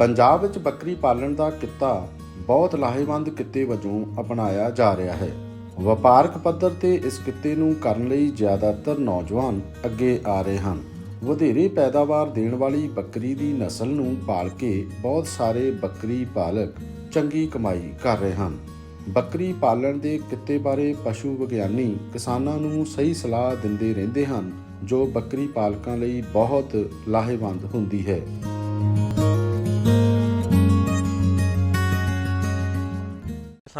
ਪੰਜਾਬ ਵਿੱਚ ਬੱਕਰੀ ਪਾਲਣ ਦਾ ਕਿੱਤਾ ਬਹੁਤ ਲਾਹੇਵੰਦ ਕਿੱਤੇ ਵਜੋਂ ਅਪਣਾਇਆ ਜਾ ਰਿਹਾ ਹੈ। ਵਪਾਰਕ ਪੱਧਰ ਤੇ ਇਸ ਕਿੱਤੇ ਨੂੰ ਕਰਨ ਲਈ ਜ਼ਿਆਦਾਤਰ ਨੌਜਵਾਨ ਅੱਗੇ ਆ ਰਹੇ ਹਨ। ਵਧੇਰੇ ਪੈਦਾਵਾਰ ਦੇਣ ਵਾਲੀ ਬੱਕਰੀ ਦੀ ਨਸਲ ਨੂੰ ਪਾਲ ਕੇ ਬਹੁਤ ਸਾਰੇ ਬੱਕਰੀ ਪਾਲਕ ਚੰਗੀ ਕਮਾਈ ਕਰ ਰਹੇ ਹਨ। ਬੱਕਰੀ ਪਾਲਣ ਦੇ ਕਿੱਤੇ ਬਾਰੇ ਪਸ਼ੂ ਵਿਗਿਆਨੀ ਕਿਸਾਨਾਂ ਨੂੰ ਸਹੀ ਸਲਾਹ ਦਿੰਦੇ ਰਹਿੰਦੇ ਹਨ, ਜੋ ਬੱਕਰੀ ਪਾਲਕਾਂ ਲਈ ਬਹੁਤ ਲਾਹੇਵੰਦ ਹੁੰਦੀ ਹੈ।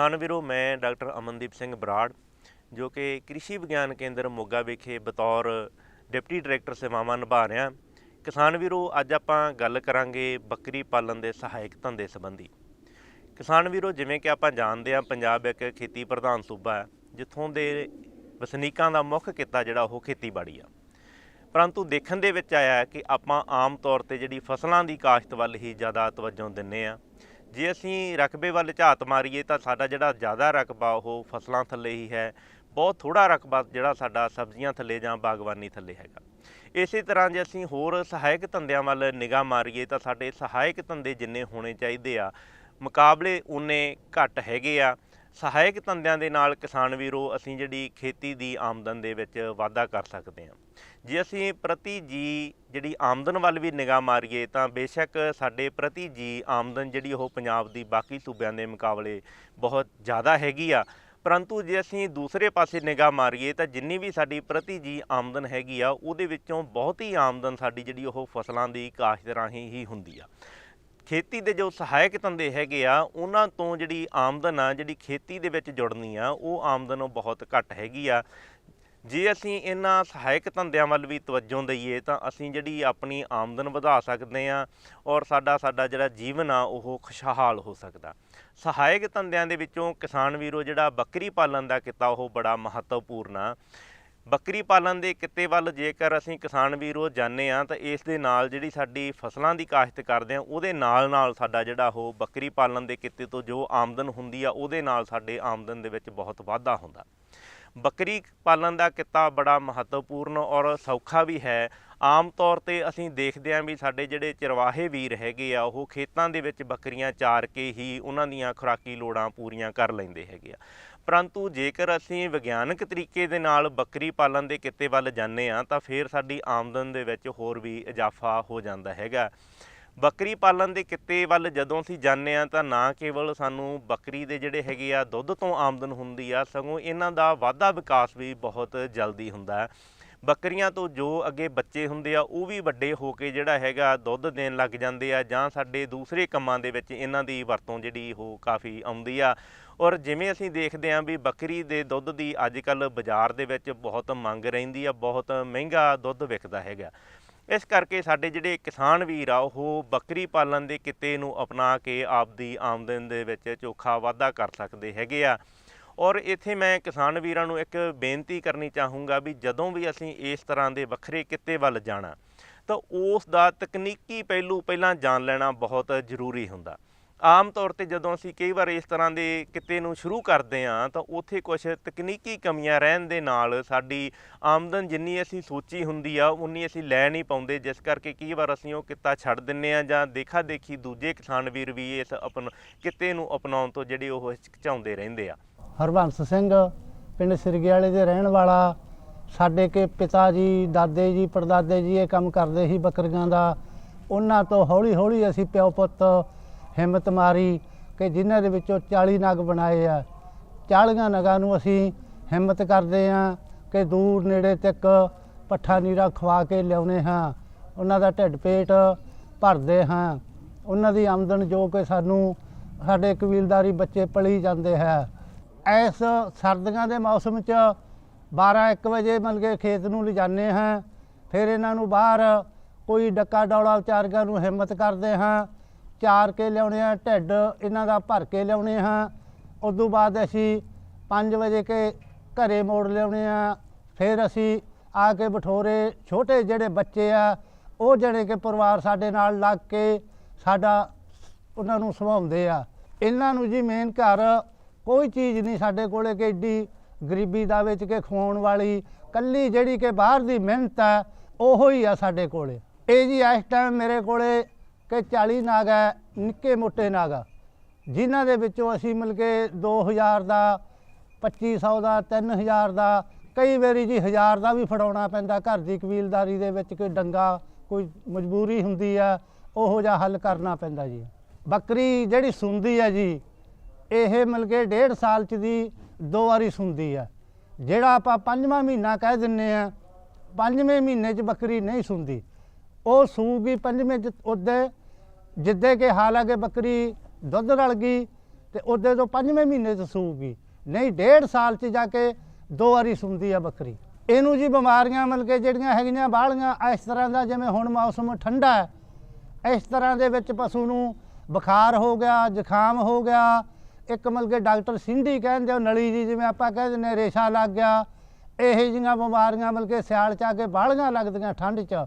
ਕਿਸਾਨ ਵੀਰੋ, ਮੈਂ ਡਾਕਟਰ ਅਮਨਦੀਪ ਸਿੰਘ ਬਰਾੜ, ਜੋ ਕਿ ਕ੍ਰਿਸ਼ੀ ਵਿਗਿਆਨ ਕੇਂਦਰ ਮੋਗਾ ਵਿਖੇ ਬਤੌਰ ਡਿਪਟੀ ਡਾਇਰੈਕਟਰ ਸੇਵਾਵਾਂ ਨਿਭਾ ਰਿਹਾ। ਕਿਸਾਨ ਵੀਰੋ, ਅੱਜ ਆਪਾਂ ਗੱਲ ਕਰਾਂਗੇ ਬੱਕਰੀ ਪਾਲਣ ਦੇ ਸਹਾਇਕ ਧੰਦੇ ਸੰਬੰਧੀ। ਕਿਸਾਨ ਵੀਰੋ, ਜਿਵੇਂ ਕਿ ਆਪਾਂ ਜਾਣਦੇ ਹਾਂ, ਪੰਜਾਬ ਇੱਕ ਖੇਤੀ ਪ੍ਰਧਾਨ ਸੂਬਾ ਹੈ, ਜਿੱਥੋਂ ਦੇ ਵਸਨੀਕਾਂ ਦਾ ਮੁੱਖ ਕਿੱਤਾ ਜਿਹੜਾ ਉਹ ਖੇਤੀਬਾੜੀ ਆ। ਪਰੰਤੂ ਦੇਖਣ ਦੇ ਵਿੱਚ ਆਇਆ ਕਿ ਆਪਾਂ ਆਮ ਤੌਰ ਤੇ ਜਿਹੜੀ ਫਸਲਾਂ ਦੀ ਕਾਸ਼ਤ ਵੱਲ ਹੀ ਜ਼ਿਆਦਾ ਤਵੱਜੋ ਦਿੰਨੇ ਆ ਜੇ ਅਸੀਂ ਰਕਬੇ ਵੱਲ ਝਾਤ ਮਾਰੀਏ ਤਾਂ ਸਾਡਾ ਜਿਹੜਾ ਜ਼ਿਆਦਾ ਰਕਬਾ ਉਹ ਫਸਲਾਂ ਥੱਲੇ ਹੀ ਹੈ। ਬਹੁਤ ਥੋੜਾ ਰਕਬਾ ਜਿਹੜਾ ਸਾਡਾ ਸਬਜ਼ੀਆਂ ਥੱਲੇ ਜਾਂ ਬਾਗਬਾਨੀ ਥੱਲੇ ਹੈਗਾ। ਇਸੇ ਤਰ੍ਹਾਂ ਜੇ ਅਸੀਂ ਹੋਰ ਸਹਾਇਕ ਧੰਦਿਆਂ ਵੱਲ ਨਿਗਾਹ ਮਾਰੀਏ ਤਾਂ ਸਾਡੇ ਸਹਾਇਕ ਧੰਦੇ ਜਿੰਨੇ ਹੋਣੇ ਚਾਹੀਦੇ ਆ, ਮੁਕਾਬਲੇ ਉਨੇ ਘੱਟ ਹੈਗੇ ਆ। ਸਹਾਇਕ ਧੰਦਿਆਂ ਦੇ ਨਾਲ ਕਿਸਾਨ ਵੀਰੋ, ਅਸੀਂ ਜਿਹੜੀ ਖੇਤੀ ਦੀ ਆਮਦਨ ਦੇ ਵਿੱਚ ਵਾਧਾ ਕਰ ਸਕਦੇ ਹਾਂ। ਜੇ ਅਸੀਂ ਪ੍ਰਤੀ ਜੀ ਜਿਹੜੀ ਆਮਦਨ ਵੱਲ ਵੀ ਨਿਗਾਹ ਮਾਰੀਏ, ਤਾਂ ਬੇਸ਼ੱਕ ਸਾਡੇ ਪ੍ਰਤੀ ਜੀ ਆਮਦਨ ਜਿਹੜੀ ਉਹ ਪੰਜਾਬ ਦੀ ਬਾਕੀ ਸੂਬਿਆਂ ਦੇ ਮੁਕਾਬਲੇ ਬਹੁਤ ਜ਼ਿਆਦਾ ਹੈਗੀ ਆ। ਪਰੰਤੂ ਜੇ ਅਸੀਂ ਦੂਸਰੇ ਪਾਸੇ ਨਿਗਾਹ ਮਾਰੀਏ, ਤਾਂ ਜਿੰਨੀ ਵੀ ਸਾਡੀ ਪ੍ਰਤੀ ਜੀ ਆਮਦਨ ਹੈਗੀ ਆ, ਉਹਦੇ ਵਿੱਚੋਂ ਬਹੁਤੀ ਆਮਦਨ ਸਾਡੀ ਜਿਹੜੀ ਉਹ ਫਸਲਾਂ ਦੀ ਕਾਸ਼ਤ ਰਾਹੀਂ ਹੀ ਹੁੰਦੀ ਆ। ਖੇਤੀ ਦੇ ਜੋ ਸਹਾਇਕ ਧੰਦੇ ਹੈਗੇ ਆ, ਉਹਨਾਂ ਤੋਂ ਜਿਹੜੀ ਆਮਦਨ ਆ, ਜਿਹੜੀ ਖੇਤੀ ਦੇ ਵਿੱਚ ਜੁੜਨੀ ਆ, ਉਹ ਆਮਦਨ ਉਹ ਬਹੁਤ ਘੱਟ ਹੈਗੀ ਆ। ਜੇ ਅਸੀਂ ਇਹਨਾਂ ਸਹਾਇਕ ਧੰਦਿਆਂ ਵੱਲ ਵੀ ਤਵੱਜੋ ਦਈਏ, ਤਾਂ ਅਸੀਂ ਜਿਹੜੀ ਆਪਣੀ ਆਮਦਨ ਵਧਾ ਸਕਦੇ ਆ ਔਰ ਸਾਡਾ ਸਾਡਾ ਜਿਹੜਾ ਜੀਵਨ ਆ, ਉਹ ਖੁਸ਼ਹਾਲ ਹੋ ਸਕਦਾ। ਸਹਾਇਕ ਧੰਦਿਆਂ ਦੇ ਵਿੱਚੋਂ ਕਿਸਾਨ ਵੀਰੋ ਜਿਹੜਾ ਬੱਕਰੀ ਪਾਲਣ ਦਾ ਕਿੱਤਾ, ਉਹ ਬੜਾ ਮਹੱਤਵਪੂਰਨ ਆ। ਬੱਕਰੀ ਪਾਲਣ ਦੇ ਕਿੱਤੇ ਵੱਲ ਜੇਕਰ ਅਸੀਂ ਕਿਸਾਨ ਵੀਰੋ ਜਾਣੇ ਆ ਤਾਂ ਇਸ ਦੇ ਨਾਲ ਜਿਹੜੀ ਸਾਡੀ ਫਸਲਾਂ ਦੀ ਕਾਸ਼ਤ ਕਰਦੇ ਆ ਉਹਦੇ ਨਾਲ ਨਾਲ ਸਾਡਾ ਜਿਹੜਾ ਉਹ ਬੱਕਰੀ ਪਾਲਣ ਦੇ ਕਿੱਤੇ ਤੋਂ ਜੋ ਆਮਦਨ ਹੁੰਦੀ ਆ, ਉਹਦੇ ਨਾਲ ਸਾਡੇ ਆਮਦਨ ਦੇ ਵਿੱਚ ਬਹੁਤ ਵਾਧਾ ਹੁੰਦਾ। ਬੱਕਰੀ ਪਾਲਣ ਦਾ ਕਿੱਤਾ ਬੜਾ ਮਹੱਤਵਪੂਰਨ ਔਰ ਸੌਖਾ ਵੀ ਹੈ। ਆਮ ਤੌਰ ਤੇ ਅਸੀਂ ਦੇਖਦੇ ਆਂ ਵੀ ਸਾਡੇ ਜਿਹੜੇ ਚਰਵਾਹੇ ਵੀਰ ਹੈਗੇ ਆ, ਉਹ ਖੇਤਾਂ ਦੇ ਵਿੱਚ ਬੱਕਰੀਆਂ ਚਾਰ ਕੇ ਹੀ ਉਹਨਾਂ ਦੀਆਂ ਖੁਰਾਕੀ ਲੋੜਾਂ ਪੂਰੀਆਂ ਕਰ ਲੈਂਦੇ ਹੈਗੇ ਆ। ਪਰੰਤੂ ਜੇਕਰ ਅਸੀਂ ਵਿਗਿਆਨਕ ਤਰੀਕੇ ਦੇ ਨਾਲ ਬੱਕਰੀ ਪਾਲਣ ਦੇ ਕਿੱਤੇ ਵੱਲ ਜਾਂਦੇ ਆ ਤਾਂ ਫਿਰ ਸਾਡੀ ਆਮਦਨ ਦੇ ਵਿੱਚ ਹੋਰ ਵੀ ਇਜ਼ਾਫਾ ਹੋ ਜਾਂਦਾ ਹੈਗਾ। ਬੱਕਰੀ ਪਾਲਣ ਦੇ ਕਿੱਤੇ ਵੱਲ ਜਦੋਂ ਅਸੀਂ ਜਾਂਦੇ ਆ ਤਾਂ ਨਾ ਕੇਵਲ ਸਾਨੂੰ ਬੱਕਰੀ ਦੇ ਜਿਹੜੇ ਹੈਗੇ ਆ ਦੁੱਧ ਤੋਂ ਆਮਦਨ ਹੁੰਦੀ ਆ, ਸਗੋਂ ਇਹਨਾਂ ਦਾ ਵਾਧਾ ਵਿਕਾਸ ਵੀ ਬਹੁਤ ਜਲਦੀ ਹੁੰਦਾ ਹੈ। ਬੱਕਰੀਆਂ ਤੋਂ ਜੋ ਅੱਗੇ ਬੱਚੇ ਹੁੰਦੇ ਆ, ਉਹ ਵੀ ਵੱਡੇ ਹੋ ਕੇ ਜਿਹੜਾ ਹੈਗਾ ਦੁੱਧ ਦੇਣ ਲੱਗ ਜਾਂਦੇ ਆ, ਜਾਂ ਸਾਡੇ ਦੂਸਰੇ ਕੰਮਾਂ ਦੇ ਵਿੱਚ ਇਹਨਾਂ ਦੀ ਵਰਤੋਂ ਜਿਹੜੀ ਉਹ ਕਾਫੀ ਆਉਂਦੀ ਆ। ਔਰ ਜਿਵੇਂ ਅਸੀਂ ਦੇਖਦੇ ਆਂ ਵੀ ਬੱਕਰੀ ਦੇ ਦੁੱਧ ਦੀ ਅੱਜ ਕੱਲ ਬਾਜ਼ਾਰ ਦੇ ਵਿੱਚ ਬਹੁਤ ਮੰਗ ਰਹਿੰਦੀ ਆ, ਬਹੁਤ ਮਹਿੰਗਾ ਦੁੱਧ ਵਿਕਦਾ ਹੈਗਾ। ਇਸ ਕਰਕੇ ਸਾਡੇ ਜਿਹੜੇ ਕਿਸਾਨ ਵੀਰ ਆ, ਉਹ ਬੱਕਰੀ ਪਾਲਣ ਦੇ ਕਿੱਤੇ ਨੂੰ ਅਪਣਾ ਕੇ ਆਪਦੀ ਆਮਦਨ ਦੇ ਵਿੱਚ ਚੋਖਾ ਵਾਧਾ ਕਰ ਸਕਦੇ ਹੈਗੇ ਆ। ਔਰ ਇੱਥੇ ਮੈਂ ਕਿਸਾਨ ਵੀਰਾਂ ਨੂੰ ਇੱਕ ਬੇਨਤੀ ਕਰਨੀ ਚਾਹੂੰਗਾ ਵੀ ਜਦੋਂ ਵੀ ਅਸੀਂ ਇਸ ਤਰ੍ਹਾਂ ਦੇ ਵੱਖਰੇ ਕਿੱਤੇ ਵੱਲ ਜਾਣਾ, ਤਾਂ ਉਸ ਦਾ ਤਕਨੀਕੀ ਪਹਿਲੂ ਪਹਿਲਾਂ ਜਾਣ ਲੈਣਾ ਬਹੁਤ ਜ਼ਰੂਰੀ ਹੁੰਦਾ। ਆਮ ਤੌਰ ਤੇ ਜਦੋਂ ਅਸੀਂ ਕਈ ਵਾਰ ਇਸ ਤਰ੍ਹਾਂ ਦੇ ਕਿੱਤੇ ਨੂੰ ਸ਼ੁਰੂ ਕਰਦੇ ਹਾਂ, ਤਾਂ ਉੱਥੇ ਕੁਝ ਤਕਨੀਕੀ ਕਮੀਆਂ ਰਹਿਣ ਦੇ ਨਾਲ ਸਾਡੀ ਆਮਦਨ ਜਿੰਨੀ ਅਸੀਂ ਸੋਚੀ ਹੁੰਦੀ ਆ, ਉਨੀ ਅਸੀਂ ਲੈ ਨਹੀਂ ਪਾਉਂਦੇ। ਜਿਸ ਕਰਕੇ ਕਈ ਵਾਰ ਅਸੀਂ ਉਹ ਕਿੱਤਾ ਛੱਡ ਦਿੰਨੇ ਆ ਜਾਂ ਦੇਖਾ ਦੇਖੀ ਦੂਜੇ ਕਿਸਾਨ ਵੀਰ ਵੀ ਇਸ ਆਪਣ ਕਿੱਤੇ ਨੂੰ ਅਪਣਾਉਣ ਤੋਂ ਜਿਹੜੇ ਉਹ ਹਿਚਕਚਾਉਂਦੇ ਰਹਿੰਦੇ ਆ। ਹਰਬੰਸ ਸਿੰਘ, ਪਿੰਡ ਸਿਰਗਿਆਲੇ ਦੇ ਰਹਿਣ ਵਾਲਾ। ਸਾਡੇ ਕੇ ਪਿਤਾ ਜੀ, ਦਾਦੇ ਜੀ, ਪੜਦਾਦੇ ਜੀ ਇਹ ਕੰਮ ਕਰਦੇ ਸੀ ਬੱਕਰੀਆਂ ਦਾ। ਉਹਨਾਂ ਤੋਂ ਹੌਲੀ ਹੌਲੀ ਅਸੀਂ ਪਿਓ ਪੁੱਤ ਹਿੰਮਤ ਮਾਰੀ ਕਿ ਜਿਨ੍ਹਾਂ ਦੇ ਵਿੱਚੋਂ 40 ਨਗ ਬਣਾਏ ਆ। 40 ਨਗਾਂ ਨੂੰ ਅਸੀਂ ਹਿੰਮਤ ਕਰਦੇ ਆ ਕਿ ਦੂਰ ਨੇੜੇ ਤੱਕ ਪੱਠਾ ਨੀਰਾ ਖਵਾ ਕੇ ਲਿਆਉਨੇ ਹਾਂ। ਉਹਨਾਂ ਦਾ ਢਿੱਡ ਪੇਟ ਭਰਦੇ ਹਾਂ। ਉਹਨਾਂ ਦੀ ਆਮਦਨ ਜੋ ਕਿ ਸਾਨੂੰ, ਸਾਡੇ ਕਬੀਲਦਾਰੀ ਬੱਚੇ ਪਲੀ ਜਾਂਦੇ ਹੈ। ਇਸ ਸਰਦੀਆਂ ਦੇ ਮੌਸਮ 'ਚ 12 1 ਵਜੇ ਮਤਲਬ ਕਿ ਖੇਤ ਨੂੰ ਲਿਜਾਣੇ ਹਾਂ। ਫਿਰ ਇਹਨਾਂ ਨੂੰ ਬਾਹਰ ਕੋਈ ਡੱਕਾ ਡੌਲਾ ਵਿਚਾਰੀਆਂ ਨੂੰ ਹਿੰਮਤ ਕਰਦੇ ਹਾਂ। ਚਾਰ ਕੇ ਲਿਆਉਣੇ ਆ, ਢਿੱਡ ਇਹਨਾਂ ਦਾ ਭਰ ਕੇ ਲਿਆਉਣੇ ਹਾਂ ਉਸ ਤੋਂ ਬਾਅਦ ਅਸੀਂ 5 ਵਜੇ ਕੇ ਘਰੇ ਮੋੜ ਲਿਆਉਣੇ ਆ। ਫਿਰ ਅਸੀਂ ਆ ਕੇ ਬਠੋਰੇ ਛੋਟੇ ਜਿਹੜੇ ਬੱਚੇ ਆ, ਉਹ ਜਿਹੜੇ ਕਿ ਪਰਿਵਾਰ ਸਾਡੇ ਨਾਲ ਲੱਗ ਕੇ ਸਾਡਾ ਉਹਨਾਂ ਨੂੰ ਸੁਭਾਉਂਦੇ ਆ। ਇਹਨਾਂ ਨੂੰ ਜੀ ਮੇਨ ਘਰ ਕੋਈ ਚੀਜ਼ ਨਹੀਂ ਸਾਡੇ ਕੋਲੇ ਕਿ ਏਡੀ ਗਰੀਬੀ ਦਾ ਵਿੱਚ ਕੇ ਖਵਾਉਣ ਵਾਲੀ, ਕੱਲੀ ਜਿਹੜੀ ਕਿ ਬਾਹਰ ਦੀ ਮਿਹਨਤ ਆ, ਉਹੋ ਹੀ ਆ ਸਾਡੇ ਕੋਲੇ। ਇਹ ਜੀ ਇਸ ਟਾਈਮ ਮੇਰੇ ਕੋਲੇ ਕਿ 40 ਨਾਗ ਹੈ, ਨਿੱਕੇ ਮੋਟੇ ਨਾਗ ਜਿਨ੍ਹਾਂ ਦੇ ਵਿੱਚੋਂ ਅਸੀਂ ਮਿਲ ਕੇ 2000 ਦਾ 2500 ਦਾ 3000 ਦਾ, ਕਈ ਵਾਰੀ ਜੀ 1000 ਦਾ ਵੀ ਫੜਾਉਣਾ ਪੈਂਦਾ। ਘਰ ਦੀ ਕਬੀਲਦਾਰੀ ਦੇ ਵਿੱਚ ਕੋਈ ਡੰਗਾ, ਕੋਈ ਮਜਬੂਰੀ ਹੁੰਦੀ ਆ, ਉਹੋ ਜਿਹਾ ਹੱਲ ਕਰਨਾ ਪੈਂਦਾ ਜੀ। ਬੱਕਰੀ ਜਿਹੜੀ ਸੁੰਦੀ ਹੈ ਜੀ, ਇਹ ਮਿਲ ਕੇ ਡੇਢ ਸਾਲ ਚ ਦੀ ਦੋ ਵਾਰੀ ਸੁੰਦੀ ਆ। ਜਿਹੜਾ ਆਪਾਂ ਪੰਜਵਾਂ ਮਹੀਨਾ ਕਹਿ ਦਿੰਨੇ ਆ, ਪੰਜਵੇਂ ਮਹੀਨੇ 'ਚ ਬੱਕਰੀ ਨਹੀਂ ਸੁੰਦੀ। ਉਹ ਸੂਗੀ ਪੰਜਵੇਂ 'ਚ, ਉਹਦੇ ਜਿੱਦੇ ਕਿ ਹਾਲਾਂਕਿ ਬੱਕਰੀ ਦੁੱਧ ਰਲ ਗਈ ਤੇ ਉਹਦੇ ਤੋਂ ਪੰਜਵੇਂ ਮਹੀਨੇ 'ਚ ਸੂਗੀ ਨਹੀਂ, ਡੇਢ ਸਾਲ 'ਚ ਜਾ ਕੇ ਦੋ ਵਾਰੀ ਸੁੰਦੀ ਆ ਬੱਕਰੀ। ਇਹਨੂੰ ਜੀ ਬਿਮਾਰੀਆਂ ਮਿਲ ਕੇ ਜਿਹੜੀਆਂ ਹੈਗੀਆਂ ਬਾਹਲੀਆਂ ਇਸ ਤਰ੍ਹਾਂ ਦਾ ਜਿਵੇਂ ਹੁਣ ਮੌਸਮ ਠੰਡਾ ਹੈ, ਇਸ ਤਰ੍ਹਾਂ ਦੇ ਵਿੱਚ ਪਸ਼ੂ ਨੂੰ ਬੁਖਾਰ ਹੋ ਗਿਆ, ਜ਼ੁਕਾਮ ਹੋ ਗਿਆ। ਇੱਕ ਮਿਲ ਕੇ ਡਾਕਟਰ ਸਿੰਧੀ ਕਹਿੰਦੇ ਉਹ ਨਲੀ ਜੀ ਜਿਵੇਂ ਆਪਾਂ ਕਹਿ ਦਿੰਦੇ ਰੇਸ਼ਾ ਲੱਗ ਗਿਆ। ਇਹ ਜਿਹੀਆਂ ਬਿਮਾਰੀਆਂ ਮਿਲ ਕੇ ਸਿਆਲ ਚ ਆ ਕੇ ਬਾਹਲੀਆਂ ਲੱਗਦੀਆਂ ਠੰਡ ਚ।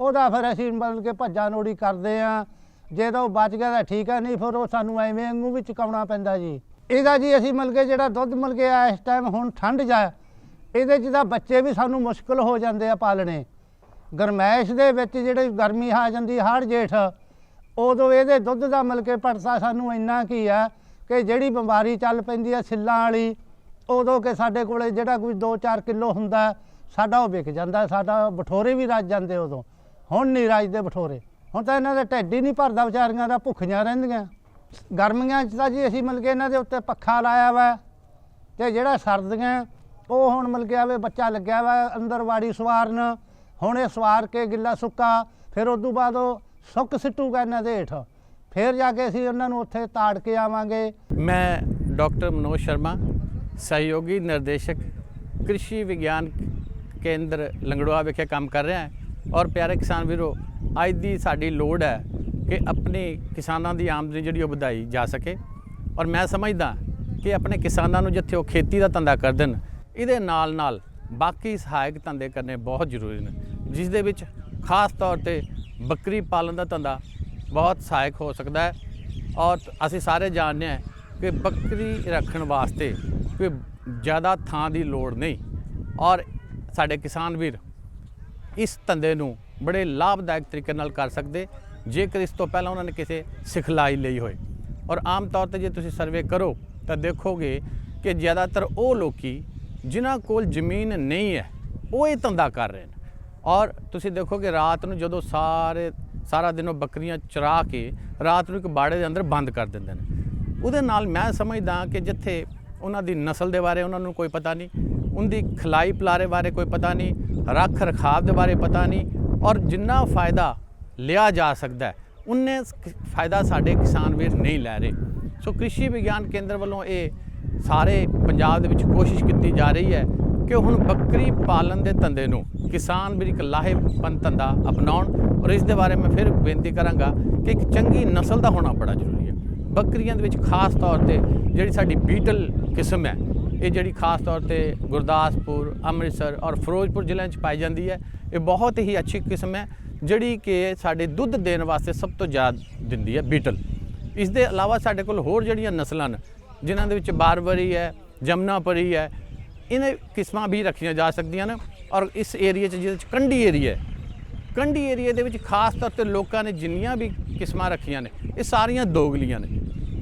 ਉਹਦਾ ਫਿਰ ਅਸੀਂ ਮਿਲ ਕੇ ਭੱਜਾ ਨੋੜੀ ਕਰਦੇ ਆ ਜੇ ਤਾਂ ਉਹ ਬਚ ਗਿਆ ਤਾਂ ਠੀਕ ਹੈ ਨਹੀਂ ਫਿਰ ਉਹ ਸਾਨੂੰ ਐਵੇਂ ਵਾਂਗੂ ਵੀ ਚੁਕਾਉਣਾ ਪੈਂਦਾ ਜੀ। ਇਹਦਾ ਜੀ ਅਸੀਂ ਮਿਲ ਕੇ ਜਿਹੜਾ ਦੁੱਧ ਮਿਲ ਗਿਆ ਇਸ ਟਾਈਮ ਹੁਣ ਠੰਡ ਜਾ, ਇਹਦੇ ਚ ਤਾਂ ਬੱਚੇ ਵੀ ਸਾਨੂੰ ਮੁਸ਼ਕਲ ਹੋ ਜਾਂਦੇ ਆ ਪਾਲਣੇ। ਗਰਮੈਸ਼ ਦੇ ਵਿੱਚ ਜਿਹੜੇ ਗਰਮੀ ਆ ਜਾਂਦੀ ਹਾੜ ਜੇਠ, ਉਦੋਂ ਇਹਦੇ ਦੁੱਧ ਦਾ ਮਿਲ ਕੇ ਪੜਤਾ ਸਾਨੂੰ ਇੰਨਾ ਕੀ ਆ ਕਿ ਜਿਹੜੀ ਬਿਮਾਰੀ ਚੱਲ ਪੈਂਦੀ ਆ ਸਿੱਲਾਂ ਵਾਲੀ, ਉਦੋਂ ਕਿ ਸਾਡੇ ਕੋਲੇ ਜਿਹੜਾ ਕੋਈ 2-4 ਕਿਲੋ ਹੁੰਦਾ, ਸਾਡਾ ਉਹ ਵਿਕ ਜਾਂਦਾ, ਸਾਡਾ ਬਠੋਰੇ ਵੀ ਰੱਜ ਜਾਂਦੇ ਉਦੋਂ। ਹੁਣ ਨਹੀਂ ਰੱਜਦੇ ਬਠੋਰੇ। ਹੁਣ ਤਾਂ ਇਹਨਾਂ ਦਾ ਢਿੱਡ ਹੀ ਨਹੀਂ ਭਰਦਾ ਵਿਚਾਰੀਆਂ ਦਾ, ਭੁੱਖੀਆਂ ਰਹਿੰਦੀਆਂ। ਗਰਮੀਆਂ 'ਚ ਤਾਂ ਜੀ ਅਸੀਂ ਮਿਲ ਕੇ ਇਹਨਾਂ ਦੇ ਉੱਤੇ ਪੱਖਾ ਲਾਇਆ ਵਾ ਤੇ ਜਿਹੜਾ ਸਰਦੀਆਂ, ਉਹ ਹੁਣ ਮਿਲ ਗਿਆ ਵੇ ਬੱਚਾ ਲੱਗਿਆ ਵਾ ਅੰਦਰ ਵਾੜੀ ਸਵਾਰਨ, ਹੁਣ ਇਹ ਸਵਾਰ ਕੇ ਗਿੱਲਾ ਸੁੱਕਾ, ਫਿਰ ਉਸ ਤੋਂ ਬਾਅਦ ਉਹ ਸੁੱਕ ਸਿੱਟੂਗਾ ਇਹਨਾਂ ਦੇ ਹੇਠ। ਫਿਰ ਜਾ ਕੇ ਅਸੀਂ ਉਹਨਾਂ ਨੂੰ ਉੱਥੇ ਤਾੜ ਕੇ ਆਵਾਂਗੇ। ਮੈਂ ਡਾਕਟਰ ਮਨੋਜ ਸ਼ਰਮਾ, ਸਹਿਯੋਗੀ ਨਿਰਦੇਸ਼ਕ, ਕ੍ਰਿਸ਼ੀ ਵਿਗਿਆਨ ਕੇਂਦਰ ਲੰਗੜਵਾ ਵਿਖੇ ਕੰਮ ਕਰ ਰਿਹਾ। ਹਾਂ ਔਰ ਪਿਆਰੇ ਕਿਸਾਨ ਵੀਰੋ, ਅੱਜ ਦੀ ਸਾਡੀ ਲੋੜ ਹੈ ਕਿ ਆਪਣੇ ਕਿਸਾਨਾਂ ਦੀ ਆਮਦਨੀ ਜਿਹੜੀ ਉਹ ਵਧਾਈ ਜਾ ਸਕੇ। ਔਰ ਮੈਂ ਸਮਝਦਾ ਕਿ ਆਪਣੇ ਕਿਸਾਨਾਂ ਨੂੰ ਜਿੱਥੇ ਉਹ ਖੇਤੀ ਦਾ ਧੰਦਾ ਕਰਦੇ ਨੇ ਇਹਦੇ ਨਾਲ ਨਾਲ ਬਾਕੀ ਸਹਾਇਕ ਧੰਦੇ ਕਰਨੇ ਬਹੁਤ ਜ਼ਰੂਰੀ ਨੇ, ਜਿਸ ਦੇ ਵਿੱਚ ਖਾਸ ਤੌਰ ਤੇ ਬੱਕਰੀ ਪਾਲਣ ਦਾ ਧੰਦਾ ਬਹੁਤ ਸਹਾਇਕ ਹੋ ਸਕਦਾ ਹੈ। ਔਰ ਅਸੀਂ ਸਾਰੇ ਜਾਣਦੇ ਹਾਂ ਕਿ ਬੱਕਰੀ ਰੱਖਣ ਵਾਸਤੇ ਕੋਈ ਜ਼ਿਆਦਾ ਥਾਂ ਦੀ ਲੋੜ ਨਹੀਂ। ਔਰ ਸਾਡੇ ਕਿਸਾਨ ਵੀਰ ਇਸ ਧੰਦੇ ਨੂੰ ਬੜੇ ਲਾਭਦਾਇਕ ਤਰੀਕੇ ਨਾਲ ਕਰ ਸਕਦੇ, ਜੇਕਰ ਇਸ ਤੋਂ ਪਹਿਲਾਂ ਉਹਨਾਂ ਨੇ ਕਿਸੇ ਸਿਖਲਾਈ ਲਈ ਹੋਏ। ਔਰ ਆਮ ਤੌਰ ਤੇ ਜੇ ਤੁਸੀਂ ਸਰਵੇ ਕਰੋ, ਤਾਂ ਦੇਖੋਗੇ ਕਿ ਜ਼ਿਆਦਾਤਰ ਉਹ ਲੋਕੀ ਜਿਨ੍ਹਾਂ ਕੋਲ ਜ਼ਮੀਨ ਨਹੀਂ ਹੈ, ਉਹ ਇਹ ਧੰਦਾ ਕਰ ਰਹੇ ਨੇ। ਔਰ ਤੁਸੀਂ ਦੇਖੋਗੇ ਰਾਤ ਨੂੰ ਜਦੋਂ ਸਾਰੇ, ਸਾਰਾ ਦਿਨ ਉਹ ਬੱਕਰੀਆਂ ਚਰਾ ਕੇ ਰਾਤ ਨੂੰ ਇੱਕ ਬਾੜੇ ਦੇ ਅੰਦਰ ਬੰਦ ਕਰ ਦਿੰਦੇ ਨੇ। ਉਹਦੇ ਨਾਲ ਮੈਂ ਸਮਝਦਾ ਕਿ ਜਿੱਥੇ ਉਹਨਾਂ ਦੀ ਨਸਲ ਦੇ ਬਾਰੇ ਉਹਨਾਂ ਨੂੰ ਕੋਈ ਪਤਾ ਨਹੀਂ ਉਹਦੀ ਖਲਾਈ ਪਲਾਰੇ ਬਾਰੇ ਕੋਈ ਪਤਾ ਨਹੀਂ ਰੱਖ ਰਖਾਵ ਦੇ ਬਾਰੇ ਪਤਾ ਨਹੀਂ ਔਰ ਜਿੰਨਾ ਫਾਇਦਾ ਲਿਆ ਜਾ ਸਕਦਾ ਹੈ ਉਨੇ ਫਾਇਦਾ ਸਾਡੇ ਕਿਸਾਨ ਵੀਰ ਨਹੀਂ ਲੈ ਰਹੇ ਸੋ ਕ੍ਰਿਸ਼ੀ ਵਿਗਿਆਨ ਕੇਂਦਰ ਵੱਲੋਂ ਇਹ ਸਾਰੇ ਪੰਜਾਬ ਦੇ ਵਿੱਚ ਕੋਸ਼ਿਸ਼ ਕੀਤੀ ਜਾ ਰਹੀ ਹੈ ਕਿ ਹੁਣ ਬੱਕਰੀ ਪਾਲਣ ਦੇ ਧੰਦੇ ਨੂੰ ਕਿਸਾਨ ਵੀ ਇੱਕ ਲਾਹੇਵੰਦ ਧੰਦਾ ਅਪਣਾਉਣ ਔਰ ਇਸ ਦੇ ਬਾਰੇ ਮੈਂ ਫਿਰ ਬੇਨਤੀ ਕਰਾਂਗਾ ਕਿ ਇੱਕ ਚੰਗੀ ਨਸਲ ਦਾ ਹੋਣਾ ਬੜਾ ਜ਼ਰੂਰੀ ਹੈ ਬੱਕਰੀਆਂ ਦੇ ਵਿੱਚ ਖਾਸ ਤੌਰ ਤੇ ਜਿਹੜੀ ਸਾਡੀ ਬੀਟਲ ਕਿਸਮ ਹੈ ਇਹ ਜਿਹੜੀ ਖਾਸ ਤੌਰ ਤੇ ਗੁਰਦਾਸਪੁਰ, ਅੰਮ੍ਰਿਤਸਰ ਔਰ ਫਿਰੋਜ਼ਪੁਰ ਜ਼ਿਲ੍ਹਿਆਂ 'ਚ ਪਾਈ ਜਾਂਦੀ ਹੈ, ਇਹ ਬਹੁਤ ਹੀ ਅੱਛੀ ਕਿਸਮ ਹੈ, ਜਿਹੜੀ ਕਿ ਸਾਡੇ ਦੁੱਧ ਦੇਣ ਵਾਸਤੇ ਸਭ ਤੋਂ ਜ਼ਿਆਦਾ ਦਿੰਦੀ ਹੈ ਬੀਟਲ। ਇਸ ਦੇ ਇਲਾਵਾ ਸਾਡੇ ਕੋਲ ਹੋਰ ਜਿਹੜੀਆਂ ਨਸਲਾਂ ਨੇ, ਜਿਨ੍ਹਾਂ ਦੇ ਵਿੱਚ ਬਾਰਬਰੀ ਹੈ, ਜਮਨਾਪਰੀ ਹੈ ਇਹਨਾਂ ਕਿਸਮਾਂ ਵੀ ਰੱਖੀਆਂ ਜਾ ਸਕਦੀਆਂ ਨੇ ਔਰ ਇਸ ਏਰੀਆ 'ਚ ਜਿਹਦੇ 'ਚ ਕੰਢੀ ਏਰੀਆ ਹੈ, ਕੰਢੀ ਏਰੀਆ ਦੇ ਵਿੱਚ ਖਾਸ ਤੌਰ ਤੇ ਲੋਕਾਂ ਨੇ ਜਿੰਨੀਆਂ ਵੀ ਕਿਸਮਾਂ ਰੱਖੀਆਂ ਨੇ, ਇਹ ਸਾਰੀਆਂ ਦੋਗਲੀਆਂ ਨੇ।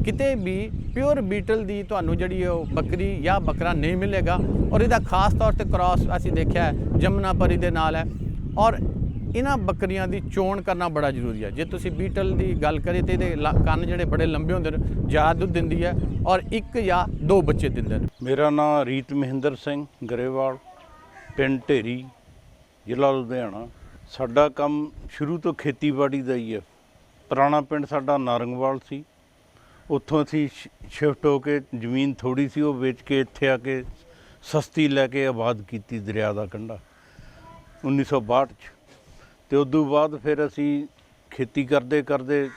ਕਿਤੇ ਵੀ ਪਿਓਰ ਬੀਟਲ ਦੀ ਤੁਹਾਨੂੰ ਜਿਹੜੀ ਉਹ ਬੱਕਰੀ ਜਾਂ ਬੱਕਰਾ ਨਹੀਂ ਮਿਲੇਗਾ ਔਰ ਇਹਦਾ ਖਾਸ ਤੌਰ ਤੇ ਕ੍ਰਾਸ ਅਸੀਂ ਦੇਖਿਆ ਹੈ ਜਮਨਾਪਰੀ ਦੇ ਨਾਲ ਹੈ ਔਰ ਇਹਨਾਂ ਬੱਕਰੀਆਂ ਦੀ ਚੋਣ ਕਰਨਾ ਬੜਾ ਜ਼ਰੂਰੀ ਹੈ। ਜੇ ਤੁਸੀਂ ਬੀਟਲ ਦੀ ਗੱਲ ਕਰੀਏ ਤੇ ਇਹਦੇ ਲ- ਕੰਨ ਜਿਹੜੇ ਬੜੇ ਲੰਬੇ ਹੁੰਦੇ ਨੇ, ਜ਼ਿਆਦਾ ਦੁੱਧ ਦਿੰਦੀ ਹੈ ਔਰ ਇੱਕ ਜਾਂ ਦੋ ਬੱਚੇ ਦਿੰਦੇ ਨੇ। ਮੇਰਾ ਨਾਮ ਰੀਤ ਮਹਿੰਦਰ ਸਿੰਘ ਗਰੇਵਾਲ, ਪਿੰਡ ਢੇਰੀ, ਜ਼ਿਲ੍ਹਾ ਲੁਧਿਆਣਾ। ਸਾਡਾ ਕੰਮ ਸ਼ੁਰੂ ਤੋਂ ਖੇਤੀਬਾੜੀ ਦਾ ਹੀ ਹੈ। ਪੁਰਾਣਾ ਪਿੰਡ ਸਾਡਾ ਨਾਰੰਗਵਾਲ ਸੀ। ਉੱਥੋਂ ਅਸੀਂ ਸ਼ਿਫਟ ਹੋ ਕੇ ਜ਼ਮੀਨ ਥੋੜੀ ਸੀ, ਉਹ ਵੇਚ ਕੇ ਇੱਥੇ ਆ ਕੇ ਸਸਤੀ ਲੈ ਕੇ ਆਬਾਦ ਕੀਤੀ ਦਰਿਆ ਦਾ ਕੰਢਾ 1962 ਚ। ਤੇ ਉਸ ਤੋਂ ਬਾਅਦ ਫਿਰ ਅਸੀਂ ਖੇਤੀ ਕਰਦੇ ਕਰਦੇ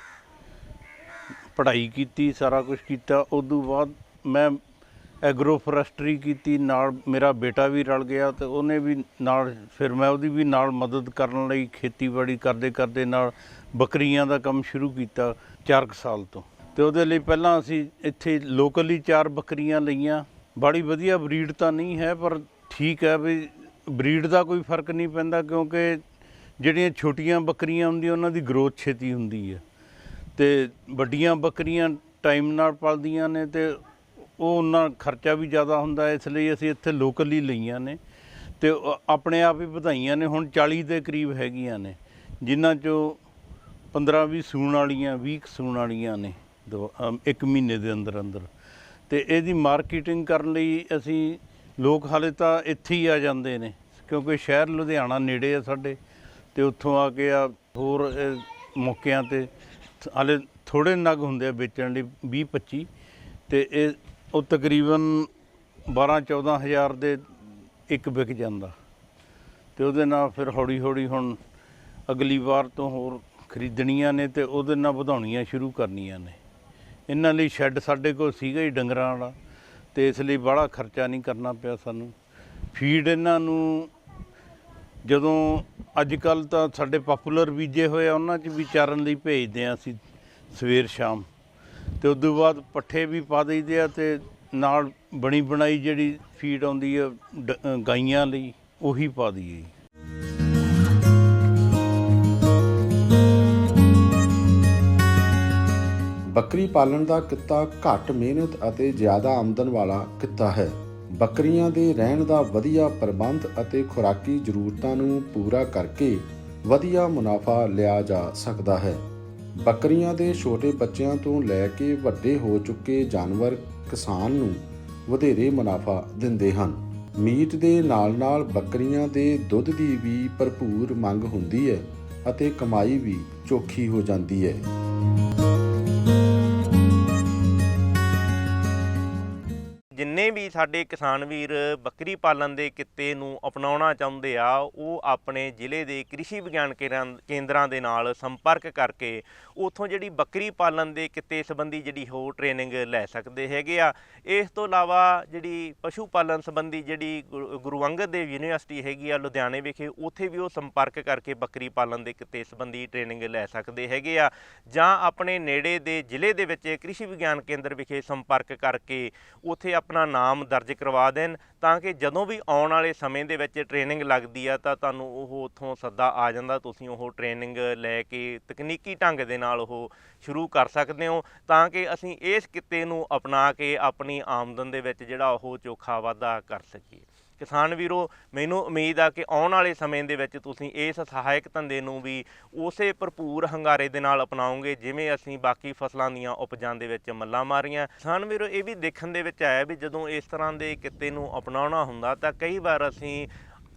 ਪੜ੍ਹਾਈ ਕੀਤੀ, ਸਾਰਾ ਕੁਝ ਕੀਤਾ। ਉਸ ਤੋਂ ਬਾਅਦ ਮੈਂ ਐਗਰੋ ਫੋਰੈਸਟਰੀ ਕੀਤੀ, ਨਾਲ ਮੇਰਾ ਬੇਟਾ ਵੀ ਰਲ ਗਿਆ ਤੇ ਉਹਨੇ ਵੀ ਨਾਲ, ਫਿਰ ਮੈਂ ਉਹਦੀ ਵੀ ਨਾਲ ਮਦਦ ਕਰਨ ਲਈ ਖੇਤੀਬਾੜੀ ਕਰਦੇ ਕਰਦੇ ਨਾਲ ਬੱਕਰੀਆਂ ਦਾ ਕੰਮ ਸ਼ੁਰੂ ਕੀਤਾ 4 ਸਾਲ ਤੋਂ। ਤੇ ਉਹਦੇ ਲਈ ਪਹਿਲਾਂ ਅਸੀਂ ਇੱਥੇ ਲੋਕਲੀ ਚਾਰ ਬੱਕਰੀਆਂ ਲਈਆਂ। ਬੜੀ ਵਧੀਆ ਬਰੀਡ ਤਾਂ ਨਹੀਂ ਹੈ, ਪਰ ਠੀਕ ਹੈ ਵੀ ਬਰੀਡ ਦਾ ਕੋਈ ਫ਼ਰਕ ਨਹੀਂ ਪੈਂਦਾ ਕਿਉਂਕਿ ਜਿਹੜੀਆਂ ਛੋਟੀਆਂ ਬੱਕਰੀਆਂ ਹੁੰਦੀਆਂ, ਉਹਨਾਂ ਦੀ ਗਰੋਥ ਛੇਤੀ ਹੁੰਦੀ ਹੈ। ਤੇ ਵੱਡੀਆਂ ਬੱਕਰੀਆਂ ਟਾਈਮ ਨਾਲ ਪਲਦੀਆਂ ਨੇ ਤੇ ਉਹ ਉਹਨਾਂ ਖਰਚਾ ਵੀ ਜ਼ਿਆਦਾ ਹੁੰਦਾ, ਇਸ ਲਈ ਅਸੀਂ ਇੱਥੇ ਲੋਕਲੀ ਲਈਆਂ ਨੇ। ਤੇ ਆਪਣੇ ਆਪ ਹੀ ਵਧਾਈਆਂ ਨੇ, ਹੁਣ 40 ਦੇ ਕਰੀਬ ਹੈਗੀਆਂ ਨੇ, ਜਿਨ੍ਹਾਂ ਚੋਂ 15 20 ਸੂਣ ਵਾਲੀਆਂ 20 ਕੁ ਸੂਣ ਵਾਲੀਆਂ ਨੇ। ਇੱਕ ਮਹੀਨੇ ਦੇ ਅੰਦਰ ਅੰਦਰ। ਤੇ ਇਹਦੀ ਮਾਰਕੀਟਿੰਗ ਕਰਨ ਲਈ ਅਸੀਂ, ਲੋਕ ਹਾਲੇ ਤਾਂ ਇੱਥੇ ਹੀ ਆ ਜਾਂਦੇ ਨੇ, ਕਿਉਂਕਿ ਸ਼ਹਿਰ ਲੁਧਿਆਣਾ ਨੇੜੇ ਆ ਸਾਡੇ, ਤੇ ਉੱਥੋਂ ਆ ਕੇ ਆ ਹੋਰ ਮੌਕਿਆਂ ਤੇ, ਹਾਲੇ ਥੋੜੇ ਨਗ ਹੁੰਦੇ ਆ ਵੇਚਣ ਲਈ 20 25 ਤੇ ਇਹ, ਉਹ ਤਕਰੀਬਨ 12 14 ਹਜ਼ਾਰ ਦੇ ਇੱਕ ਵਿਕ ਜਾਂਦਾ। ਤੇ ਉਹਦੇ ਨਾਲ ਫਿਰ ਹੌਲੀ ਹੌਲੀ ਹੁਣ ਅਗਲੀ ਵਾਰ ਤੋਂ ਹੋਰ ਖਰੀਦਣੀਆਂ ਨੇ ਤੇ ਉਹਦੇ ਨਾਲ ਵਧਾਉਣੀਆਂ ਸ਼ੁਰੂ ਕਰਨੀਆਂ ਨੇ। ਇਹਨਾਂ ਲਈ ਸ਼ੈੱਡ ਸਾਡੇ ਕੋਲ ਸੀਗਾ ਹੀ ਡੰਗਰਾਂ ਵਾਲਾ ਤੇ ਇਸ ਲਈ ਬੜਾ ਖਰਚਾ ਨਹੀਂ ਕਰਨਾ ਪਿਆ ਸਾਨੂੰ। ਫੀਡ ਇਹਨਾਂ ਨੂੰ ਜਦੋਂ ਅੱਜ ਕੱਲ ਤਾਂ ਸਾਡੇ ਪਪੂਲਰ ਬੀਜੇ ਹੋਏ ਆ, ਉਹਨਾਂ 'ਚ ਵੀ ਚਾਰਨ ਲਈ ਭੇਜਦੇ ਆ ਅਸੀਂ ਸਵੇਰ ਸ਼ਾਮ। ਤੇ ਉਸ ਤੋਂ ਬਾਅਦ ਪੱਠੇ ਵੀ ਪਾ ਦਈਦੇ ਆ ਤੇ ਨਾਲ ਬਣੀ ਬਣਾਈ ਜਿਹੜੀ ਫੀਡ ਆਉਂਦੀ ਆ, ਡ- ਗਾਈਆਂ ਲਈ, ਉਹੀ ਪਾ ਦਈਏ। ਬੱਕਰੀ ਪਾਲਣ ਦਾ ਕਿੱਤਾ ਘੱਟ ਮਿਹਨਤ ਅਤੇ ਜ਼ਿਆਦਾ ਆਮਦਨ ਵਾਲਾ ਕਿੱਤਾ ਹੈ। ਬੱਕਰੀਆਂ ਦੇ ਰਹਿਣ ਦਾ ਵਧੀਆ ਪ੍ਰਬੰਧ ਅਤੇ ਖੁਰਾਕੀ ਜ਼ਰੂਰਤਾਂ ਨੂੰ ਪੂਰਾ ਕਰਕੇ ਵਧੀਆ ਮੁਨਾਫਾ ਲਿਆ ਜਾ ਸਕਦਾ ਹੈ। ਬੱਕਰੀਆਂ ਦੇ ਛੋਟੇ ਬੱਚਿਆਂ ਤੋਂ ਲੈ ਕੇ ਵੱਡੇ ਹੋ ਚੁੱਕੇ ਜਾਨਵਰ ਕਿਸਾਨ ਨੂੰ ਵਧੇਰੇ ਮੁਨਾਫਾ ਦਿੰਦੇ ਹਨ। ਮੀਟ ਦੇ ਨਾਲ-ਨਾਲ ਬੱਕਰੀਆਂ ਦੇ ਦੁੱਧ ਦੀ ਵੀ ਭਰਪੂਰ ਮੰਗ ਹੁੰਦੀ ਹੈ ਅਤੇ ਕਮਾਈ ਵੀ ਚੋਖੀ ਹੋ ਜਾਂਦੀ ਹੈ। ਜਿੰਨੇ ਵੀ ਸਾਡੇ ਕਿਸਾਨ ਵੀਰ ਬੱਕਰੀ ਪਾਲਣ ਦੇ ਕਿੱਤੇ ਨੂੰ ਅਪਣਾਉਣਾ ਚਾਹੁੰਦੇ ਆ, ਉਹ ਆਪਣੇ ਜ਼ਿਲ੍ਹੇ ਦੇ ਕ੍ਰਿਸ਼ੀ ਵਿਗਿਆਨ ਕੇਂਦਰਾਂ ਦੇ ਨਾਲ ਸੰਪਰਕ ਕਰਕੇ ਉਥੋਂ ਜਿਹੜੀ ਬੱਕਰੀ ਪਾਲਣ ਦੇ ਕਿੱਤੇ ਸੰਬੰਧੀ ਜਿਹੜੀ ਹੋ ਟ੍ਰੇਨਿੰਗ ਲੈ ਸਕਦੇ ਹੈਗੇ ਆ। ਇਸ ਤੋਂ ਇਲਾਵਾ ਜਿਹੜੀ ਪਸ਼ੂ ਪਾਲਣ ਸੰਬੰਧੀ ਜਿਹੜੀ ਗੁਰੂ ਗੁਰੂ ਅੰਗਦ ਦੇਵ ਯੂਨੀਵਰਸਿਟੀ ਹੈਗੀ ਆ ਲੁਧਿਆਣੇ ਵਿਖੇ, ਉੱਥੇ ਵੀ ਉਹ ਸੰਪਰਕ ਕਰਕੇ ਬੱਕਰੀ ਪਾਲਣ ਦੇ ਕਿੱਤੇ ਸੰਬੰਧੀ ਟ੍ਰੇਨਿੰਗ ਲੈ ਸਕਦੇ ਹੈਗੇ ਆ। ਜਾਂ ਆਪਣੇ ਨੇੜੇ ਦੇ ਜ਼ਿਲ੍ਹੇ ਦੇ ਵਿੱਚ ਕ੍ਰਿਸ਼ੀ ਵਿਗਿਆਨ ਕੇਂਦਰ ਵਿਖੇ ਸੰਪਰਕ ਕਰਕੇ ਉੱਥੇ ਆਪਣਾ ਨਾਮ ਦਰਜ ਕਰਵਾ ਦੇਣ ਤਾਂ ਕਿ ਜਦੋਂ ਵੀ ਆਉਣ ਵਾਲੇ ਸਮੇਂ ਦੇ ਵਿੱਚ ਟ੍ਰੇਨਿੰਗ ਲੱਗਦੀ ਆ ਤਾਂ ਤੁਹਾਨੂੰ ਉਹ ਉੱਥੋਂ ਸੱਦਾ ਆ ਜਾਂਦਾ, ਤੁਸੀਂ ਉਹ ਟ੍ਰੇਨਿੰਗ ਲੈ ਕੇ ਤਕਨੀਕੀ ਢੰਗ ਦੇ ਨਾਲ ਉਹ ਸ਼ੁਰੂ ਕਰ ਸਕਦੇ ਹੋ ਤਾਂ ਕਿ ਅਸੀਂ ਇਸ ਕਿੱਤੇ ਨੂੰ ਅਪਣਾ ਕੇ ਆਪਣੀ ਆਮਦਨ ਦੇ ਵਿੱਚ ਜਿਹੜਾ ਉਹ ਚੋਖਾ ਵਾਧਾ ਕਰ ਸਕੀਏ। ਕਿਸਾਨ ਵੀਰੋ, ਮੈਨੂੰ ਉਮੀਦ ਆ ਕਿ ਆਉਣ ਵਾਲੇ ਸਮੇਂ ਦੇ ਵਿੱਚ ਤੁਸੀਂ ਇਸ ਸਹਾਇਕ ਧੰਦੇ ਨੂੰ ਵੀ ਉਸੇ ਭਰਪੂਰ ਹੰਗਾਰੇ ਦੇ ਨਾਲ ਅਪਣਾਓਗੇ, ਜਿਵੇਂ ਅਸੀਂ ਬਾਕੀ ਫਸਲਾਂ ਦੀਆਂ ਉਪਜਾਂ ਦੇ ਵਿੱਚ ਮੱਲਾਂ ਮਾਰੀਆਂ। ਕਿਸਾਨ ਵੀਰੋ, ਇਹ ਵੀ ਦੇਖਣ ਦੇ ਵਿੱਚ ਆਇਆ ਵੀ ਜਦੋਂ ਇਸ ਤਰ੍ਹਾਂ ਦੇ ਕਿੱਤੇ ਨੂੰ ਅਪਣਾਉਣਾ ਹੁੰਦਾ, ਤਾਂ ਕਈ ਵਾਰ ਅਸੀਂ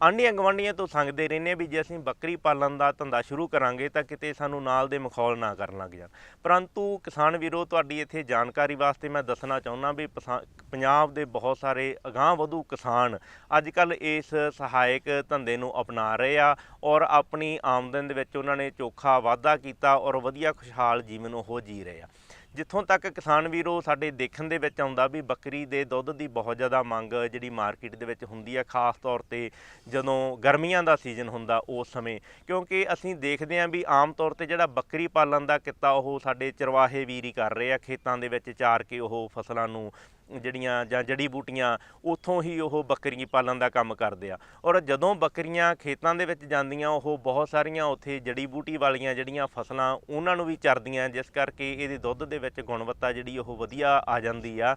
ਆਂਢੀਆਂ ਗੁਆਂਢੀਆਂ ਤੋਂ ਸੰਗਦੇ ਰਹਿੰਦੇ ਹਾਂ ਵੀ ਜੇ ਅਸੀਂ ਬੱਕਰੀ ਪਾਲਣ ਦਾ ਧੰਦਾ ਸ਼ੁਰੂ ਕਰਾਂਗੇ ਤਾਂ ਕਿਤੇ ਸਾਨੂੰ ਨਾਲ ਦੇ ਮਖੌਲ ਨਾ ਕਰਨ ਲੱਗ ਜਾਣ। ਪਰੰਤੂ ਕਿਸਾਨ ਵੀਰੋ, ਤੁਹਾਡੀ ਇੱਥੇ ਜਾਣਕਾਰੀ ਵਾਸਤੇ ਮੈਂ ਦੱਸਣਾ ਚਾਹੁੰਦਾ ਵੀ ਪਸਾ- ਪੰਜਾਬ ਦੇ ਬਹੁਤ ਸਾਰੇ ਅਗਾਂਹ ਵਧੂ ਕਿਸਾਨ ਅੱਜ ਕੱਲ ਇਸ ਸਹਾਇਕ ਧੰਦੇ ਨੂੰ ਅਪਣਾ ਰਹੇ ਆ ਔਰ ਆਪਣੀ ਆਮਦਨ ਦੇ ਵਿੱਚ ਉਹਨਾਂ ਨੇ ਚੋਖਾ ਵਾਧਾ ਕੀਤਾ ਔਰ ਵਧੀਆ ਖੁਸ਼ਹਾਲ ਜੀਵਨ ਉਹ ਜੀ ਰਹੇ ਆ। ਜਿੱਥੋਂ ਤੱਕ ਕਿਸਾਨ ਵੀਰੋ ਸਾਡੇ ਦੇਖਣ ਦੇ ਵਿੱਚ ਆਉਂਦਾ ਵੀ ਬੱਕਰੀ ਦੇ ਦੁੱਧ ਦੀ ਬਹੁਤ ਜ਼ਿਆਦਾ ਮੰਗ ਜਿਹੜੀ ਮਾਰਕੀਟ ਦੇ ਵਿੱਚ ਹੁੰਦੀ ਆ, ਖਾਸ ਤੌਰ ਤੇ ਜਦੋਂ ਗਰਮੀਆਂ ਦਾ ਸੀਜ਼ਨ ਹੁੰਦਾ ਉਸ ਸਮੇਂ, ਕਿਉਂਕਿ ਅਸੀਂ ਦੇਖਦੇ ਹਾਂ ਵੀ ਆਮ ਤੌਰ ਤੇ ਜਿਹੜਾ ਬੱਕਰੀ ਪਾਲਣ ਦਾ ਕਿੱਤਾ ਉਹ ਸਾਡੇ ਚਰਵਾਹੇ ਵੀਰ ਹੀ ਕਰ ਰਹੇ ਆ, ਖੇਤਾਂ ਦੇ ਵਿੱਚ ਚਾਰ ਕੇ ਉਹ ਫਸਲਾਂ ਨੂੰ ਜਿਹੜੀਆਂ ਜਾਂ ਜੜੀ ਬੂਟੀਆਂ, ਉੱਥੋਂ ਹੀ ਉਹ ਬੱਕਰੀ ਪਾਲਣ ਦਾ ਕੰਮ ਕਰਦੇ ਆ। ਔਰ ਜਦੋਂ ਬੱਕਰੀਆਂ ਖੇਤਾਂ ਦੇ ਵਿੱਚ ਜਾਂਦੀਆਂ, ਉਹ ਬਹੁਤ ਸਾਰੀਆਂ ਉੱਥੇ ਜੜੀ ਬੂਟੀ ਵਾਲੀਆਂ ਜਿਹੜੀਆਂ ਫਸਲਾਂ, ਉਹਨਾਂ ਨੂੰ ਵੀ ਚਰਦੀਆਂ, ਜਿਸ ਕਰਕੇ ਇਹਦੇ ਦੁੱਧ ਦੇ ਵਿੱਚ ਗੁਣਵੱਤਾ ਜਿਹੜੀ ਉਹ ਵਧੀਆ ਆ ਜਾਂਦੀ ਆ।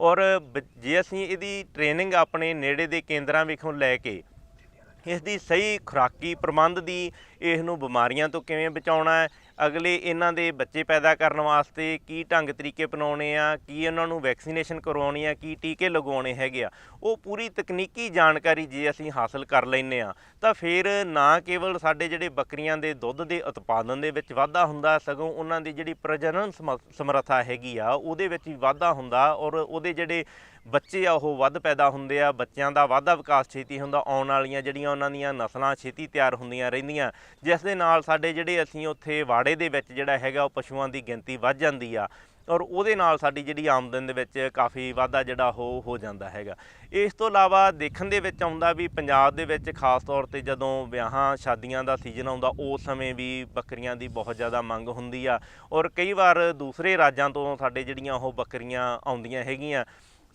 ਔਰ ਬ- ਜੇ ਅਸੀਂ ਇਹਦੀ ਟ੍ਰੇਨਿੰਗ ਆਪਣੇ ਨੇੜੇ ਦੇ ਕੇਂਦਰਾਂ ਵਿਖੋਂ ਲੈ ਕੇ ਇਸ ਦੀ ਸਹੀ ਖੁਰਾਕੀ ਪ੍ਰਬੰਧ ਦੀ ਇਸ ਨੂੰ ਬਿਮਾਰੀਆਂ ਤੋਂ ਕਿਵੇਂ ਬਚਾਉਣਾ ਹੈ? ਅਗਲੇ ਇਹਨਾਂ ਦੇ ਬੱਚੇ ਪੈਦਾ ਕਰਨ ਵਾਸਤੇ ਕੀ ਢੰਗ ਤਰੀਕੇ ਅਪਣਾਉਣੇ ਆ? ਕੀ ਇਹਨਾਂ ਨੂੰ ਵੈਕਸੀਨੇਸ਼ਨ ਕਰਵਾਉਣੀ ਆ? ਕੀ ਟੀਕੇ ਲਗਾਉਣੇ ਹੈਗੇ ਆ? ਉਹ ਪੂਰੀ ਤਕਨੀਕੀ ਜਾਣਕਾਰੀ ਜੇ ਅਸੀਂ ਹਾਸਲ ਕਰ ਲੈਨੇ ਆ ਤਾਂ ਫਿਰ ਨਾ ਕੇਵਲ ਸਾਡੇ ਜਿਹੜੇ ਬੱਕਰੀਆਂ ਦੇ ਦੁੱਧ ਦੇ ਉਤਪਾਦਨ ਦੇ ਵਿੱਚ ਵਾਧਾ ਹੁੰਦਾ, ਸਗੋਂ ਉਹਨਾਂ ਦੀ ਜਿਹੜੀ ਪ੍ਰਜਨਨ ਸਮਰ- ਸਮਰੱਥਾ ਹੈਗੀ ਆ, ਉਹਦੇ ਵਿੱਚ ਵੀ ਵਾਧਾ ਹੁੰਦਾ ਔਰ ਉਹਦੇ ਜਿਹੜੇ ਬੱਚੇ ਆ, ਉਹ ਵੱਧ ਪੈਦਾ ਹੁੰਦੇ ਆ, ਬੱਚਿਆਂ ਦਾ ਵਾਧਾ ਵਿਕਾਸ ਛੇਤੀ ਹੁੰਦਾ, ਆਉਣ ਵਾਲੀਆਂ ਜਿਹੜੀਆਂ ਉਹਨਾਂ ਦੀਆਂ ਨਸਲਾਂ ਛੇਤੀ ਤਿਆਰ ਹੁੰਦੀਆਂ ਰਹਿੰਦੀਆਂ, ਜਿਸ ਦੇ ਨਾਲ ਸਾਡੇ ਜਿਹੜੇ ਅਸੀਂ ਉੱਥੇ ਵਾੜੇ ਦੇ ਵਿੱਚ ਜਿਹੜਾ ਹੈਗਾ, ਉਹ ਪਸ਼ੂਆਂ ਦੀ ਗਿਣਤੀ ਵੱਧ ਜਾਂਦੀ ਆ, ਔਰ ਉਹਦੇ ਨਾਲ ਸਾਡੀ ਜਿਹੜੀ ਆਮਦਨ ਦੇ ਵਿੱਚ ਕਾਫੀ ਵਾਧਾ ਜਿਹੜਾ ਉਹ ਹੋ ਜਾਂਦਾ ਹੈਗਾ। ਇਸ ਤੋਂ ਇਲਾਵਾ ਦੇਖਣ ਦੇ ਵਿੱਚ ਆਉਂਦਾ ਵੀ ਪੰਜਾਬ ਦੇ ਵਿੱਚ ਖਾਸ ਤੌਰ ਤੇ ਜਦੋਂ ਵਿਆਹਾਂ, ਸ਼ਾਦੀਆਂ ਦਾ ਸੀਜ਼ਨ ਆਉਂਦਾ, ਉਸ ਸਮੇਂ ਵੀ ਬੱਕਰੀਆਂ ਦੀ ਬਹੁਤ ਜ਼ਿਆਦਾ ਮੰਗ ਹੁੰਦੀ ਆ, ਔਰ ਕਈ ਵਾਰ ਦੂਸਰੇ ਰਾਜਾਂ ਤੋਂ ਸਾਡੇ ਜਿਹੜੀਆਂ ਉਹ ਬੱਕਰੀਆਂ ਆਉਂਦੀਆਂ ਹੈਗੀਆਂ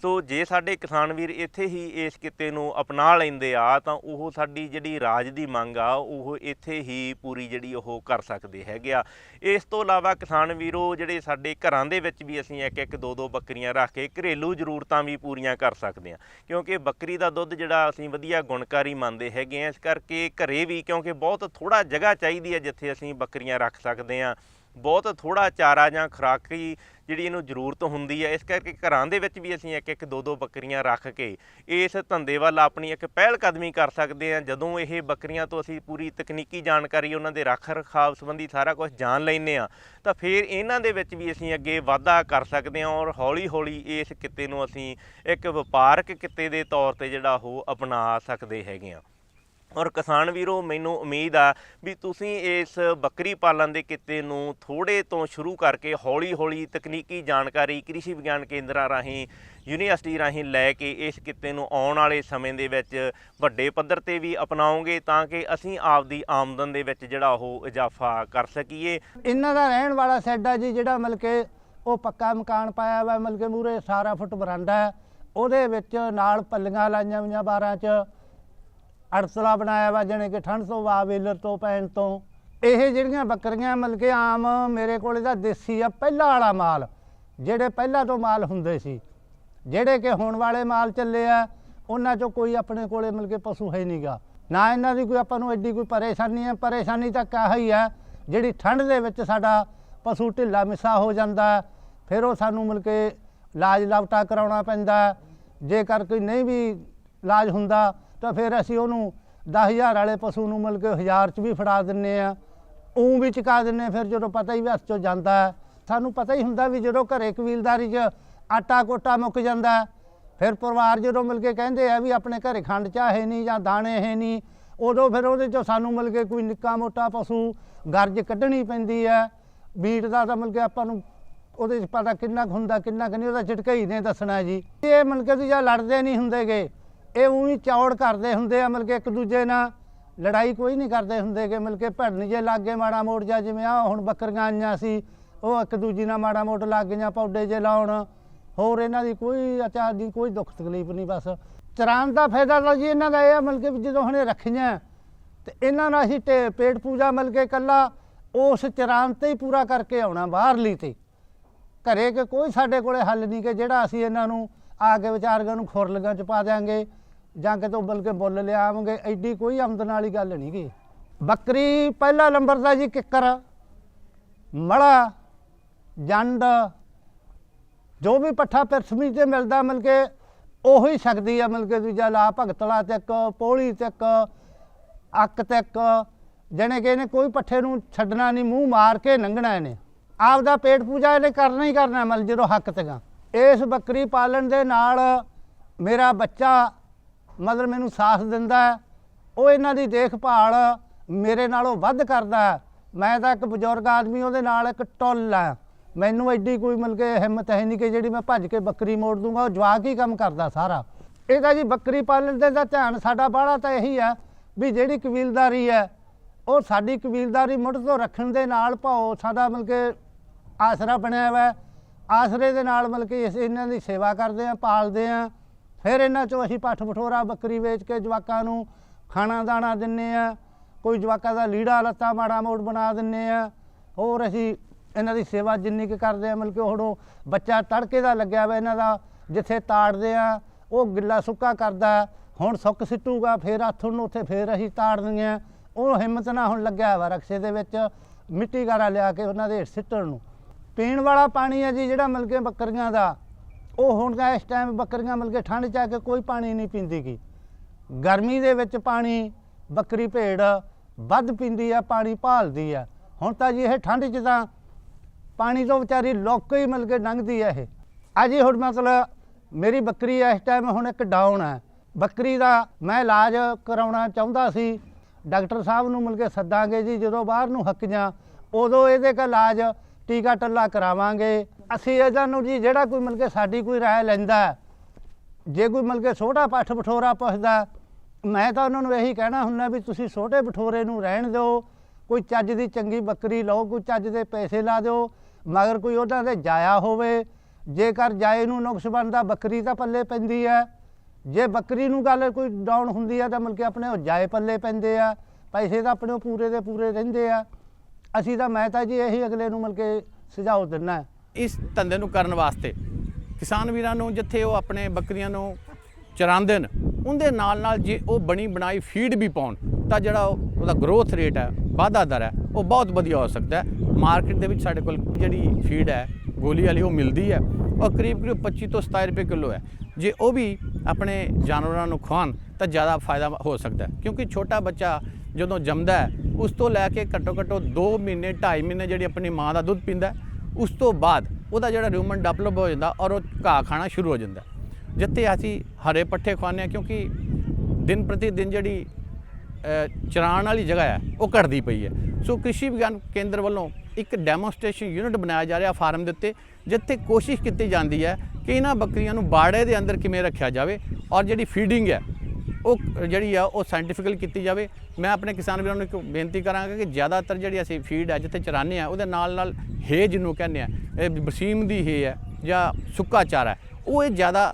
ਸੋ ਜੇ ਸਾਡੇ ਕਿਸਾਨ ਵੀਰ ਇੱਥੇ ਹੀ ਇਸ ਕਿੱਤੇ ਨੂੰ ਅਪਣਾ ਲੈਂਦੇ ਆ, ਤਾਂ ਉਹ ਸਾਡੀ ਜਿਹੜੀ ਰਾਜ ਦੀ ਮੰਗ ਆ, ਉਹ ਇੱਥੇ ਹੀ ਪੂਰੀ ਜਿਹੜੀ ਉਹ ਕਰ ਸਕਦੇ ਹੈਗੇ ਆ। ਇਸ ਤੋਂ ਇਲਾਵਾ ਕਿਸਾਨ ਵੀਰੋ, ਜਿਹੜੇ ਸਾਡੇ ਘਰਾਂ ਦੇ ਵਿੱਚ ਵੀ ਅਸੀਂ ਇੱਕ ਇੱਕ ਦੋ ਦੋ ਬੱਕਰੀਆਂ ਰੱਖ ਕੇ ਘਰੇਲੂ ਜ਼ਰੂਰਤਾਂ ਵੀ ਪੂਰੀਆਂ ਕਰ ਸਕਦੇ ਆ। ਕਿਉਂਕਿ ਬੱਕਰੀ ਦਾ ਦੁੱਧ ਜਿਹੜਾ ਅਸੀਂ ਵਧੀਆ ਗੁਣਕਾਰੀ ਮੰਨਦੇ ਹੈਗੇ ਆ, ਇਸ ਕਰਕੇ ਘਰੇ ਵੀ ਕਿਉਂਕਿ ਬਹੁਤ ਥੋੜਾ ਜਗ੍ਹਾ ਚਾਹੀਦੀ ਹੈ ਜਿੱਥੇ ਅਸੀਂ ਬੱਕਰੀਆਂ ਰੱਖ ਸਕਦੇ ਆ। ਬਹੁਤ ਥੋੜਾ ਚਾਰਾ ਜਾਂ ਖੁਰਾਕੀ ਜਿਹੜੀ ਇਹਨੂੰ ਜ਼ਰੂਰਤ ਹੁੰਦੀ ਹੈ, ਇਸ ਕਰਕੇ ਘਰਾਂ ਦੇ ਵਿੱਚ ਵੀ ਅਸੀਂ ਇੱਕ ਇੱਕ, ਦੋ ਦੋ ਬੱਕਰੀਆਂ ਰੱਖ ਕੇ ਇਸ ਧੰਦੇ ਵੱਲ ਆਪਣੀ ਇੱਕ ਪਹਿਲ ਕਦਮੀ ਕਰ ਸਕਦੇ ਹਾਂ। ਜਦੋਂ ਇਹ ਬੱਕਰੀਆਂ ਤੋਂ ਅਸੀਂ ਪੂਰੀ ਤਕਨੀਕੀ ਜਾਣਕਾਰੀ ਉਹਨਾਂ ਦੇ ਰੱਖ ਰਖਾਵ ਸੰਬੰਧੀ ਸਾਰਾ ਕੁਝ ਜਾਣ ਲੈਂਦੇ ਆ ਤਾਂ ਫਿਰ ਇਹਨਾਂ ਦੇ ਵਿੱਚ ਵੀ ਅਸੀਂ ਅੱਗੇ ਵਾਧਾ ਕਰ ਸਕਦੇ ਹਾਂ ਔਰ ਹੌਲੀ ਹੌਲੀ ਇਸ ਕਿੱਤੇ ਨੂੰ ਅਸੀਂ ਇੱਕ ਵਪਾਰਕ ਕਿੱਤੇ ਦੇ ਤੌਰ ਤੇ ਜਿਹੜਾ ਉਹ ਅਪਣਾ ਸਕਦੇ ਹੈਗੇ ਆ ਔਰ ਕਿਸਾਨ ਵੀਰੋ, ਮੈਨੂੰ ਉਮੀਦ ਆ ਵੀ ਤੁਸੀਂ ਇਸ ਬੱਕਰੀ ਪਾਲਣ ਦੇ ਕਿੱਤੇ ਨੂੰ ਥੋੜੇ ਤੋਂ ਸ਼ੁਰੂ ਕਰਕੇ ਹੌਲੀ-ਹੌਲੀ ਤਕਨੀਕੀ ਜਾਣਕਾਰੀ ਕ੍ਰਿਸ਼ੀ ਵਿਗਿਆਨ ਕੇਂਦਰਾਂ ਰਾਹੀਂ, ਯੂਨੀਵਰਸਿਟੀ ਰਾਹੀਂ ਲੈ ਕੇ ਇਸ ਕਿੱਤੇ ਨੂੰ ਆਉਣ ਵਾਲੇ ਸਮੇਂ ਦੇ ਵਿੱਚ ਵੱਡੇ ਪੱਧਰ ਤੇ ਵੀ ਅਪਣਾਓਗੇ ਤਾਂ ਕਿ ਅਸੀਂ ਆਪਦੀ ਆਮਦਨ ਦੇ ਵਿੱਚ ਜਿਹੜਾ ਉਹ ਇਜ਼ਾਫਾ ਕਰ ਸਕੀਏ। ਇਹਨਾਂ ਦਾ ਰਹਿਣ ਵਾਲਾ ਸੈੱਡ ਆ ਜੀ, ਜਿਹੜਾ ਮਤਲਬ ਕਿ ਉਹ ਪੱਕਾ ਮਕਾਨ ਪਾਇਆ ਵਾ ਮਤਲਬ ਕਿ ਮੂਰੇ ਸਾਰਾ ਫੁੱਟ ਬਰਾਂਡਾ ਉਹਦੇ ਵਿੱਚ ਨਾਲ ਪੱਲੀਆਂ ਲਾਈਆਂ ਹੋਈਆਂ ਬਾਰਾਂ 'ਚ। ਅੜਸਲਾ ਬਣਾਇਆ ਵਾ ਜਾਣੀ ਕਿ ਠੰਡ ਤੋਂ ਵਾ ਵੇਲਰ ਤੋਂ ਪੈਣ ਤੋਂ। ਇਹ ਜਿਹੜੀਆਂ ਬੱਕਰੀਆਂ ਮਤਲਬ ਕਿ ਆਮ ਮੇਰੇ ਕੋਲ ਇਹਦਾ ਦੇਸੀ ਆ, ਪਹਿਲਾ ਵਾਲਾ ਮਾਲ, ਜਿਹੜੇ ਪਹਿਲਾਂ ਤੋਂ ਮਾਲ ਹੁੰਦੇ ਸੀ। ਜਿਹੜੇ ਕਿ ਹੁਣ ਵਾਲੇ ਮਾਲ ਚੱਲੇ ਆ, ਉਹਨਾਂ 'ਚੋਂ ਕੋਈ ਆਪਣੇ ਕੋਲੇ ਮਤਲਬ ਕਿ ਪਸ਼ੂ ਹੈ ਨਹੀਂਗਾ ਨਾ ਇਹਨਾਂ ਦੀ ਕੋਈ ਆਪਾਂ ਨੂੰ ਐਡੀ ਕੋਈ ਪਰੇਸ਼ਾਨੀ ਹੈ ਪਰੇਸ਼ਾਨੀ ਤਾਂ ਕਾਹ ਹੀ ਹੈ ਜਿਹੜੀ ਠੰਡ ਦੇ ਵਿੱਚ ਸਾਡਾ ਪਸ਼ੂ ਢਿੱਲਾ ਮਿੱਸਾ ਹੋ ਜਾਂਦਾ, ਫਿਰ ਉਹ ਸਾਨੂੰ ਮਤਲਬ ਕਿ ਇਲਾਜ ਲਵਟਾ ਕਰਾਉਣਾ ਪੈਂਦਾ। ਜੇਕਰ ਕੋਈ ਨਹੀਂ ਵੀ ਇਲਾਜ ਹੁੰਦਾ ਤਾਂ ਫਿਰ ਅਸੀਂ ਉਹਨੂੰ 10000 ਵਾਲੇ ਪਸ਼ੂ ਨੂੰ ਮਤਲਬ ਕਿ 1000 ਚ ਵੀ ਫੜਾ ਦਿੰਨੇ ਆ। ਉਂ ਵੀ ਚੁਕਾ ਦਿੰਨੇ ਫਿਰ ਜਦੋਂ ਪਤਾ ਹੀ ਵੀ ਹੱਥ ਚੋਂ ਜਾਂਦਾ ਸਾਨੂੰ ਪਤਾ ਹੀ ਹੁੰਦਾ ਵੀ ਜਦੋਂ ਘਰੇ ਕਬੀਲਦਾਰੀ 'ਚ ਆਟਾ ਕੋਟਾ ਮੁੱਕ ਜਾਂਦਾ ਫਿਰ ਪਰਿਵਾਰ ਜਦੋਂ ਮਿਲ ਕੇ ਕਹਿੰਦੇ ਆ ਵੀ ਆਪਣੇ ਘਰੇ ਖੰਡ ਚਾਹੇ ਨਹੀਂ ਜਾਂ ਦਾਣੇ ਹੈ ਨਹੀਂ, ਉਦੋਂ ਫਿਰ ਉਹਦੇ ਚੋਂ ਸਾਨੂੰ ਮਿਲ ਕੇ ਕੋਈ ਨਿੱਕਾ ਮੋਟਾ ਪਸ਼ੂ ਗਰਜ ਕੱਢਣੀ ਪੈਂਦੀ ਹੈ। ਮੀਟ ਦਾ ਤਾਂ ਮਿਲ ਕੇ ਆਪਾਂ ਨੂੰ ਉਹਦੇ 'ਚ ਪਤਾ ਕਿੰਨਾ ਕੁ ਹੁੰਦਾ, ਕਿੰਨਾ ਕੁ ਨਹੀਂ, ਉਹਦਾ ਝਟਕਾ ਹੀ ਨੇ ਦੱਸਣਾ ਜੀ। ਇਹ ਮਿਲ ਕੇ ਜਾਂ ਲੜਦੇ ਨਹੀਂ ਹੁੰਦੇਗੇ। ਇਹ ਉਹੀ ਚੌੜ ਕਰਦੇ ਹੁੰਦੇ ਆ ਮਿਲ ਕੇ ਇੱਕ ਦੂਜੇ ਨਾਲ ਲੜਾਈ ਕੋਈ ਨਹੀਂ ਕਰਦੇ ਹੁੰਦੇ ਕਿ ਮਿਲ ਕੇ ਭੜਨ ਜੇ ਲੱਗੇ ਮਾੜਾ ਮੋੜ ਜਾ ਜਿਵੇਂ ਆ ਹੁਣ ਬੱਕਰੀਆਂ ਆਈਆਂ ਸੀ, ਉਹ ਇੱਕ ਦੂਜੀ ਨਾਲ ਮਾੜਾ ਮੋੜ ਲੱਗ ਗਈਆਂ ਪੌਡੇ ਜੇ ਲਾਉਣ, ਹੋਰ ਇਹਨਾਂ ਦੀ ਕੋਈ ਅਚਾਰ ਦੀ ਕੋਈ ਦੁੱਖ ਤਕਲੀਫ ਨਹੀਂ ਬਸ। ਚਰਾਨ ਦਾ ਫਾਇਦਾ ਤਾਂ ਜੀ ਇਹਨਾਂ ਦਾ ਇਹ ਆ ਮਿਲ ਕੇ ਜਦੋਂ ਹੁਣੇ ਰੱਖੀਆਂ, ਤੇ ਇਹਨਾਂ ਨਾਲ ਅਸੀਂ ਟੇ- ਪੇਟ ਪੂਜਾ ਮਿਲ ਕੇ ਕੱਲਾ ਉਸ ਚਰਾਨ ਤੇ ਹੀ ਪੂਰਾ ਕਰਕੇ ਆਉਣਾ ਬਾਹਰਲੀ ਤੇ। ਘਰੇ ਕਿ ਕੋਈ ਸਾਡੇ ਕੋਲੇ ਹੱਲ ਨਹੀਂ ਕਿ ਜਿਹੜਾ ਅਸੀਂ ਇਹਨਾਂ ਨੂੰ ਆ ਕੇ ਵਿਚਾਰਗਾਂ ਨੂੰ ਖੁਰਲਗਾਂ ਚ ਪਾ ਦਿਆਂਗੇ। ਜਾਂ ਕਿਤੋਂ ਬਲਕਿ ਬੁੱਲ ਲਿਆਵਾਂਗੇ, ਐਡੀ ਕੋਈ ਆਮਦਨ ਵਾਲੀ ਗੱਲ ਨਹੀਂ ਗੀ। ਬੱਕਰੀ ਪਹਿਲਾ ਨੰਬਰ ਦਾ ਜੀ ਕਿੱਕਰ ਮੜਾ ਜੰਡ, ਜੋ ਵੀ ਪੱਠਾ ਪਰਸਮੀ ਤੇ ਮਿਲਦਾ ਮਿਲ ਕੇ ਉਹੀ ਸਕਦੀ ਆ ਮਿਲ ਕੇ ਦੂਜਾ ਲਾ ਭਗਤਲਾ ਤੱਕ, ਪੋਲੀ ਤੱਕ, ਅੱਕ ਤੱਕ, ਜਣੇ ਕਿ ਇਹਨੇ ਕੋਈ ਪੱਠੇ ਨੂੰ ਛੱਡਣਾ ਨਹੀਂ ਮੂੰਹ ਮਾਰ ਕੇ ਲੰਘਣਾ ਇਹਨੇ। ਆਪਦਾ ਪੇਟ ਪੂਜਾ ਇਹਨੇ ਕਰਨਾ ਹੀ ਕਰਨਾ, ਮਤਲਬ ਜਦੋਂ ਹੱਕ ਤੇਗਾ ਇਸ ਬੱਕਰੀ ਪਾਲਣ ਦੇ ਨਾਲ ਮੇਰਾ ਬੱਚਾ ਮਤਲਬ ਮੈਨੂੰ ਸਾਥ ਦਿੰਦਾ ਹੈ। ਉਹ ਇਹਨਾਂ ਦੀ ਦੇਖਭਾਲ ਮੇਰੇ ਨਾਲੋਂ ਵੱਧ ਕਰਦਾ ਹੈ। ਮੈਂ ਤਾਂ ਇੱਕ ਬਜ਼ੁਰਗ ਆਦਮੀ, ਉਹਦੇ ਨਾਲ ਇੱਕ ਟੁੱਲ ਆ ਮੈਨੂੰ ਐਡੀ ਕੋਈ ਮਤਲਬ ਕਿ ਹਿੰਮਤ ਹੈ ਨਹੀਂ ਕਿ ਜਿਹੜੀ ਮੈਂ ਭੱਜ ਕੇ ਬੱਕਰੀ ਮੋੜ ਦੂੰਗਾ, ਉਹ ਜਵਾਕ ਹੀ ਕੰਮ ਕਰਦਾ ਸਾਰਾ ਇਹਦਾ ਜੀ ਬੱਕਰੀ ਪਾਲਣ ਦੇ ਦਾ ਧਿਆਨ ਸਾਡਾ ਬਾਹਲਾ ਤਾਂ ਇਹੀ ਆ ਵੀ ਜਿਹੜੀ ਕਬੀਲਦਾਰੀ ਹੈ, ਉਹ ਸਾਡੀ ਕਬੀਲਦਾਰੀ ਮੁੱਢ ਤੋਂ ਰੱਖਣ ਦੇ ਨਾਲ ਭਾਉ ਸਾਡਾ ਮਤਲਬ ਕਿ ਆਸਰਾ ਬਣਿਆ ਹੋਇਆ ਆਸਰੇ ਦੇ ਨਾਲ ਮਤਲਬ ਕਿ ਅਸੀਂ ਇਹਨਾਂ ਦੀ ਸੇਵਾ ਕਰਦੇ ਆਂ ਪਾਲਦੇ ਆਂ ਫਿਰ ਇਹਨਾਂ ਚੋਂ ਅਸੀਂ ਪੱਠ ਬਠੋਰਾ ਬੱਕਰੀ ਵੇਚ ਕੇ ਜਵਾਕਾਂ ਨੂੰ ਖਾਣਾ ਦਾਣਾ ਦਿੰਨੇ ਆ। ਕੋਈ ਜਵਾਕਾਂ ਦਾ ਲੀੜਾ ਲੱਤਾ ਮਾੜਾ ਮੋੜ ਬਣਾ ਦਿੰਨੇ ਆ। ਹੋਰ ਅਸੀਂ ਇਹਨਾਂ ਦੀ ਸੇਵਾ ਜਿੰਨੀ ਕੁ ਕਰਦੇ ਆ, ਮਤਲਬ ਕਿ ਹੁਣ ਬੱਚਾ ਤੜਕੇ ਦਾ ਲੱਗਿਆ ਵਾ ਇਹਨਾਂ ਦਾ, ਜਿੱਥੇ ਤਾੜਦੇ ਆ, ਉਹ ਗਿੱਲਾ ਸੁੱਕਾ ਕਰਦਾ। ਹੁਣ ਸੁੱਕ ਸਿੱਟੂਗਾ, ਫੇਰ ਹੱਥੋਂ ਨੂੰ ਉੱਥੇ ਫੇਰ ਅਸੀਂ ਤਾੜ ਦਿੰਦੇ ਆ। ਉਹ ਹਿੰਮਤ ਨਾ ਹੁਣ ਲੱਗਿਆ ਵਾ ਰਕਸ਼ੇ ਦੇ ਵਿੱਚ, ਮਿੱਟੀ ਗਾਰਾ ਲਿਆ ਕੇ ਉਹਨਾਂ ਦੇ ਹੇਠ ਸਿੱਟਣ ਨੂੰ। ਪੀਣ ਵਾਲਾ ਪਾਣੀ ਹੈ ਜੀ ਜਿਹੜਾ ਮਿਲ ਕੇ ਬੱਕਰੀਆਂ ਦਾ ਉਹ ਹੁਣ ਤਾਂ ਇਸ ਟਾਈਮ ਬੱਕਰੀਆਂ ਮਿਲ ਕੇ ਠੰਡ ਚ ਆ ਕੇ ਕੋਈ ਪਾਣੀ ਨਹੀਂ ਪੀਂਦੀ ਗੀ। ਗਰਮੀ ਦੇ ਵਿੱਚ ਪਾਣੀ, ਬੱਕਰੀ ਭੇਡ ਵੱਧ ਪੀਂਦੀ ਆ, ਪਾਣੀ ਭਾਲਦੀ ਆ। ਹੁਣ ਤਾਂ ਜੀ ਇਹ ਠੰਡ 'ਚ ਤਾਂ ਪਾਣੀ ਤੋਂ ਵਿਚਾਰੀ ਲੋਕ ਹੀ ਮਿਲ ਕੇ ਲੰਘਦੀ ਆ ਇਹ। ਅਜੀ ਹੁਣ ਮਤਲਬ ਮੇਰੀ ਬੱਕਰੀ ਇਸ ਟਾਈਮ ਹੁਣ ਇੱਕ ਡਾਊਨ ਹੈ ਬੱਕਰੀ ਦਾ ਮੈਂ ਇਲਾਜ ਕਰਾਉਣਾ ਚਾਹੁੰਦਾ ਸੀ। ਡਾਕਟਰ ਸਾਹਿਬ ਨੂੰ ਮਿਲ ਕੇ ਸੱਦਾਂਗੇ ਜੀ, ਜਦੋਂ ਬਾਹਰ ਨੂੰ ਹੱਕ ਜਾਂ, ਉਦੋਂ ਇਹਦੇ ਕਾ ਇਲਾਜ ਟੀਕਾ ਟੱਲਾ ਕਰਾਵਾਂਗੇ। ਅਸੀਂ ਇਹਨਾਂ ਨੂੰ ਜੀ, ਜਿਹੜਾ ਕੋਈ ਮਿਲ ਕੇ ਸਾਡੀ ਕੋਈ ਰਾਏ ਲੈਂਦਾ ਜੇ ਕੋਈ ਮਿਲ ਕੇ ਛੋਟਾ ਪੱਠ ਬਠੋਰਾ ਪੁੱਛਦਾ ਮੈਂ ਤਾਂ ਉਹਨਾਂ ਨੂੰ ਇਹੀ ਕਹਿਣਾ ਹੁੰਦਾ ਵੀ ਤੁਸੀਂ ਛੋਟੇ ਬਠੋਰੇ ਨੂੰ ਰਹਿਣ ਦਿਓ, ਕੋਈ ਚੱਜ ਦੀ ਚੰਗੀ ਬੱਕਰੀ ਲਓ, ਕੋਈ ਚੱਜ ਦੇ ਪੈਸੇ ਲਾ ਦਿਓ, ਮਗਰ ਕੋਈ ਉਹਨਾਂ ਦੇ ਜਾਇਆ ਹੋਵੇ, ਜੇਕਰ ਜਾਏ ਨੂੰ ਨੁਕਸ ਬਣਦਾ, ਬੱਕਰੀ ਤਾਂ ਪੱਲੇ ਪੈਂਦੀ ਹੈ। ਜੇ ਬੱਕਰੀ ਨੂੰ ਗੱਲ ਕੋਈ ਡਾਊਨ ਹੁੰਦੀ ਆ ਤਾਂ ਮਤਲਬ ਕਿ ਆਪਣੇ ਉਹ ਜਾਏ ਪੱਲੇ ਪੈਂਦੇ ਆ, ਪੈਸੇ ਤਾਂ ਆਪਣੇ ਉਹ ਪੂਰੇ ਦੇ ਪੂਰੇ ਰਹਿੰਦੇ ਆ। ਅਸੀਂ ਤਾਂ, ਮੈਂ ਤਾਂ ਜੀ ਇਹੀ ਅਗਲੇ ਨੂੰ ਮਤਲਬ ਕਿ ਸੁਝਾਅ ਦਿੰਦਾ ਇਸ ਧੰਦੇ ਨੂੰ ਕਰਨ ਵਾਸਤੇ। ਕਿਸਾਨ ਵੀਰਾਂ ਨੂੰ ਜਿੱਥੇ ਉਹ ਆਪਣੇ ਬੱਕਰੀਆਂ ਨੂੰ ਚਰਾਉਂਦੇ ਨੇ ਉਹਦੇ ਨਾਲ ਨਾਲ ਜੇ ਉਹ ਬਣੀ ਬਣਾਈ ਫੀਡ ਵੀ ਪਾਉਣ ਤਾਂ ਜਿਹੜਾ ਉਹ- ਉਹਦਾ ਗਰੋਥ ਰੇਟ ਹੈ ਵਾਧਾ ਦਰ ਹੈ ਉਹ ਬਹੁਤ ਵਧੀਆ ਹੋ ਸਕਦਾ ਹੈ। ਮਾਰਕੀਟ ਦੇ ਵਿੱਚ ਸਾਡੇ ਕੋਲ ਜਿਹੜੀ ਫੀਡ ਹੈ ਗੋਲੀ ਵਾਲੀ ਉਹ ਮਿਲਦੀ ਹੈ ਔਰ ਕਰੀਬ ਕਰੀਬ 25 ਤੋਂ 27 ਰੁਪਏ ਕਿਲੋ ਹੈ। ਜੇ ਉਹ ਵੀ ਆਪਣੇ ਜਾਨਵਰਾਂ ਨੂੰ ਖਵਾਉਣ ਤਾਂ ਜ਼ਿਆਦਾ ਫਾਇਦਾ ਹੋ ਸਕਦਾ ਹੈ ਕਿਉਂਕਿ ਛੋਟਾ ਬੱਚਾ ਜਦੋਂ ਜੰਮਦਾ ਹੈ ਉਸ ਤੋਂ ਲੈ ਕੇ ਘੱਟੋ ਘੱਟੋ 2 ਮਹੀਨੇ 2.5 ਮਹੀਨੇ ਜਿਹੜੀ ਆਪਣੀ ਮਾਂ ਦਾ ਦੁੱਧ ਪੀਂਦਾ ਹੈ, ਉਸ ਤੋਂ ਬਾਅਦ ਉਹਦਾ ਜਿਹੜਾ ਰਿਊਮਨ ਡਿਵੈਲਪ ਹੋ ਜਾਂਦਾ ਔਰ ਉਹ ਘਾਹ ਖਾਣਾ ਸ਼ੁਰੂ ਹੋ ਜਾਂਦਾ। ਜਿੱਥੇ ਅਸੀਂ ਹਰੇ ਪੱਠੇ ਖਵਾਉਂਦੇ ਹਾਂ ਕਿਉਂਕਿ ਦਿਨ ਪ੍ਰਤੀ ਦਿਨ ਜਿਹੜੀ ਅ, ਵਾਲੀ ਜਗ੍ਹਾ ਹੈ ਉਹ ਘਟਦੀ ਪਈ ਹੈ। ਸੋ ਕ੍ਰਿਸ਼ੀ ਵਿਗਿਆਨ ਕੇਂਦਰ ਵੱਲੋਂ ਇੱਕ ਡੈਮੋਨਸਟ੍ਰੇਸ਼ਨ ਯੂਨਿਟ ਬਣਾਇਆ ਜਾ ਰਿਹਾ ਫਾਰਮ ਦੇ ਉੱਤੇ ਜਿੱਥੇ ਕੋਸ਼ਿਸ਼ ਕੀਤੀ ਜਾਂਦੀ ਹੈ ਕਿ ਇਹਨਾਂ ਬੱਕਰੀਆਂ ਨੂੰ ਬਾੜੇ ਦੇ ਅੰਦਰ ਕਿਵੇਂ ਰੱਖਿਆ ਜਾਵੇ ਔਰ ਜਿਹੜੀ ਫੀਡਿੰਗ ਹੈ ਉਹ ਜਿਹੜੀ ਆ, ਉਹ ਸਾਇੰਟੀਫਿਕਲੀ ਕੀਤੀ ਜਾਵੇ। ਮੈਂ ਆਪਣੇ ਕਿਸਾਨ ਵੀਰਾਂ ਨੂੰ ਇੱਕ ਬੇਨਤੀ ਕਰਾਂਗਾ ਕਿ ਜ਼ਿਆਦਾਤਰ ਜਿਹੜੀ ਅਸੀਂ ਫੀਡ ਹੈ ਜਿੱਥੇ ਚਰਾਉਂਦੇ ਆ, ਉਹਦੇ ਨਾਲ ਨਾਲ ਹੇ ਜਿਹਨੂੰ ਕਹਿੰਦੇ ਆ, ਇਹ ਬਰਸੀਮ ਦੀ ਹੇ ਹੈ ਜਾਂ ਸੁੱਕਾ ਚਾਰਾ ਉਹ ਇਹ ਜ਼ਿਆਦਾ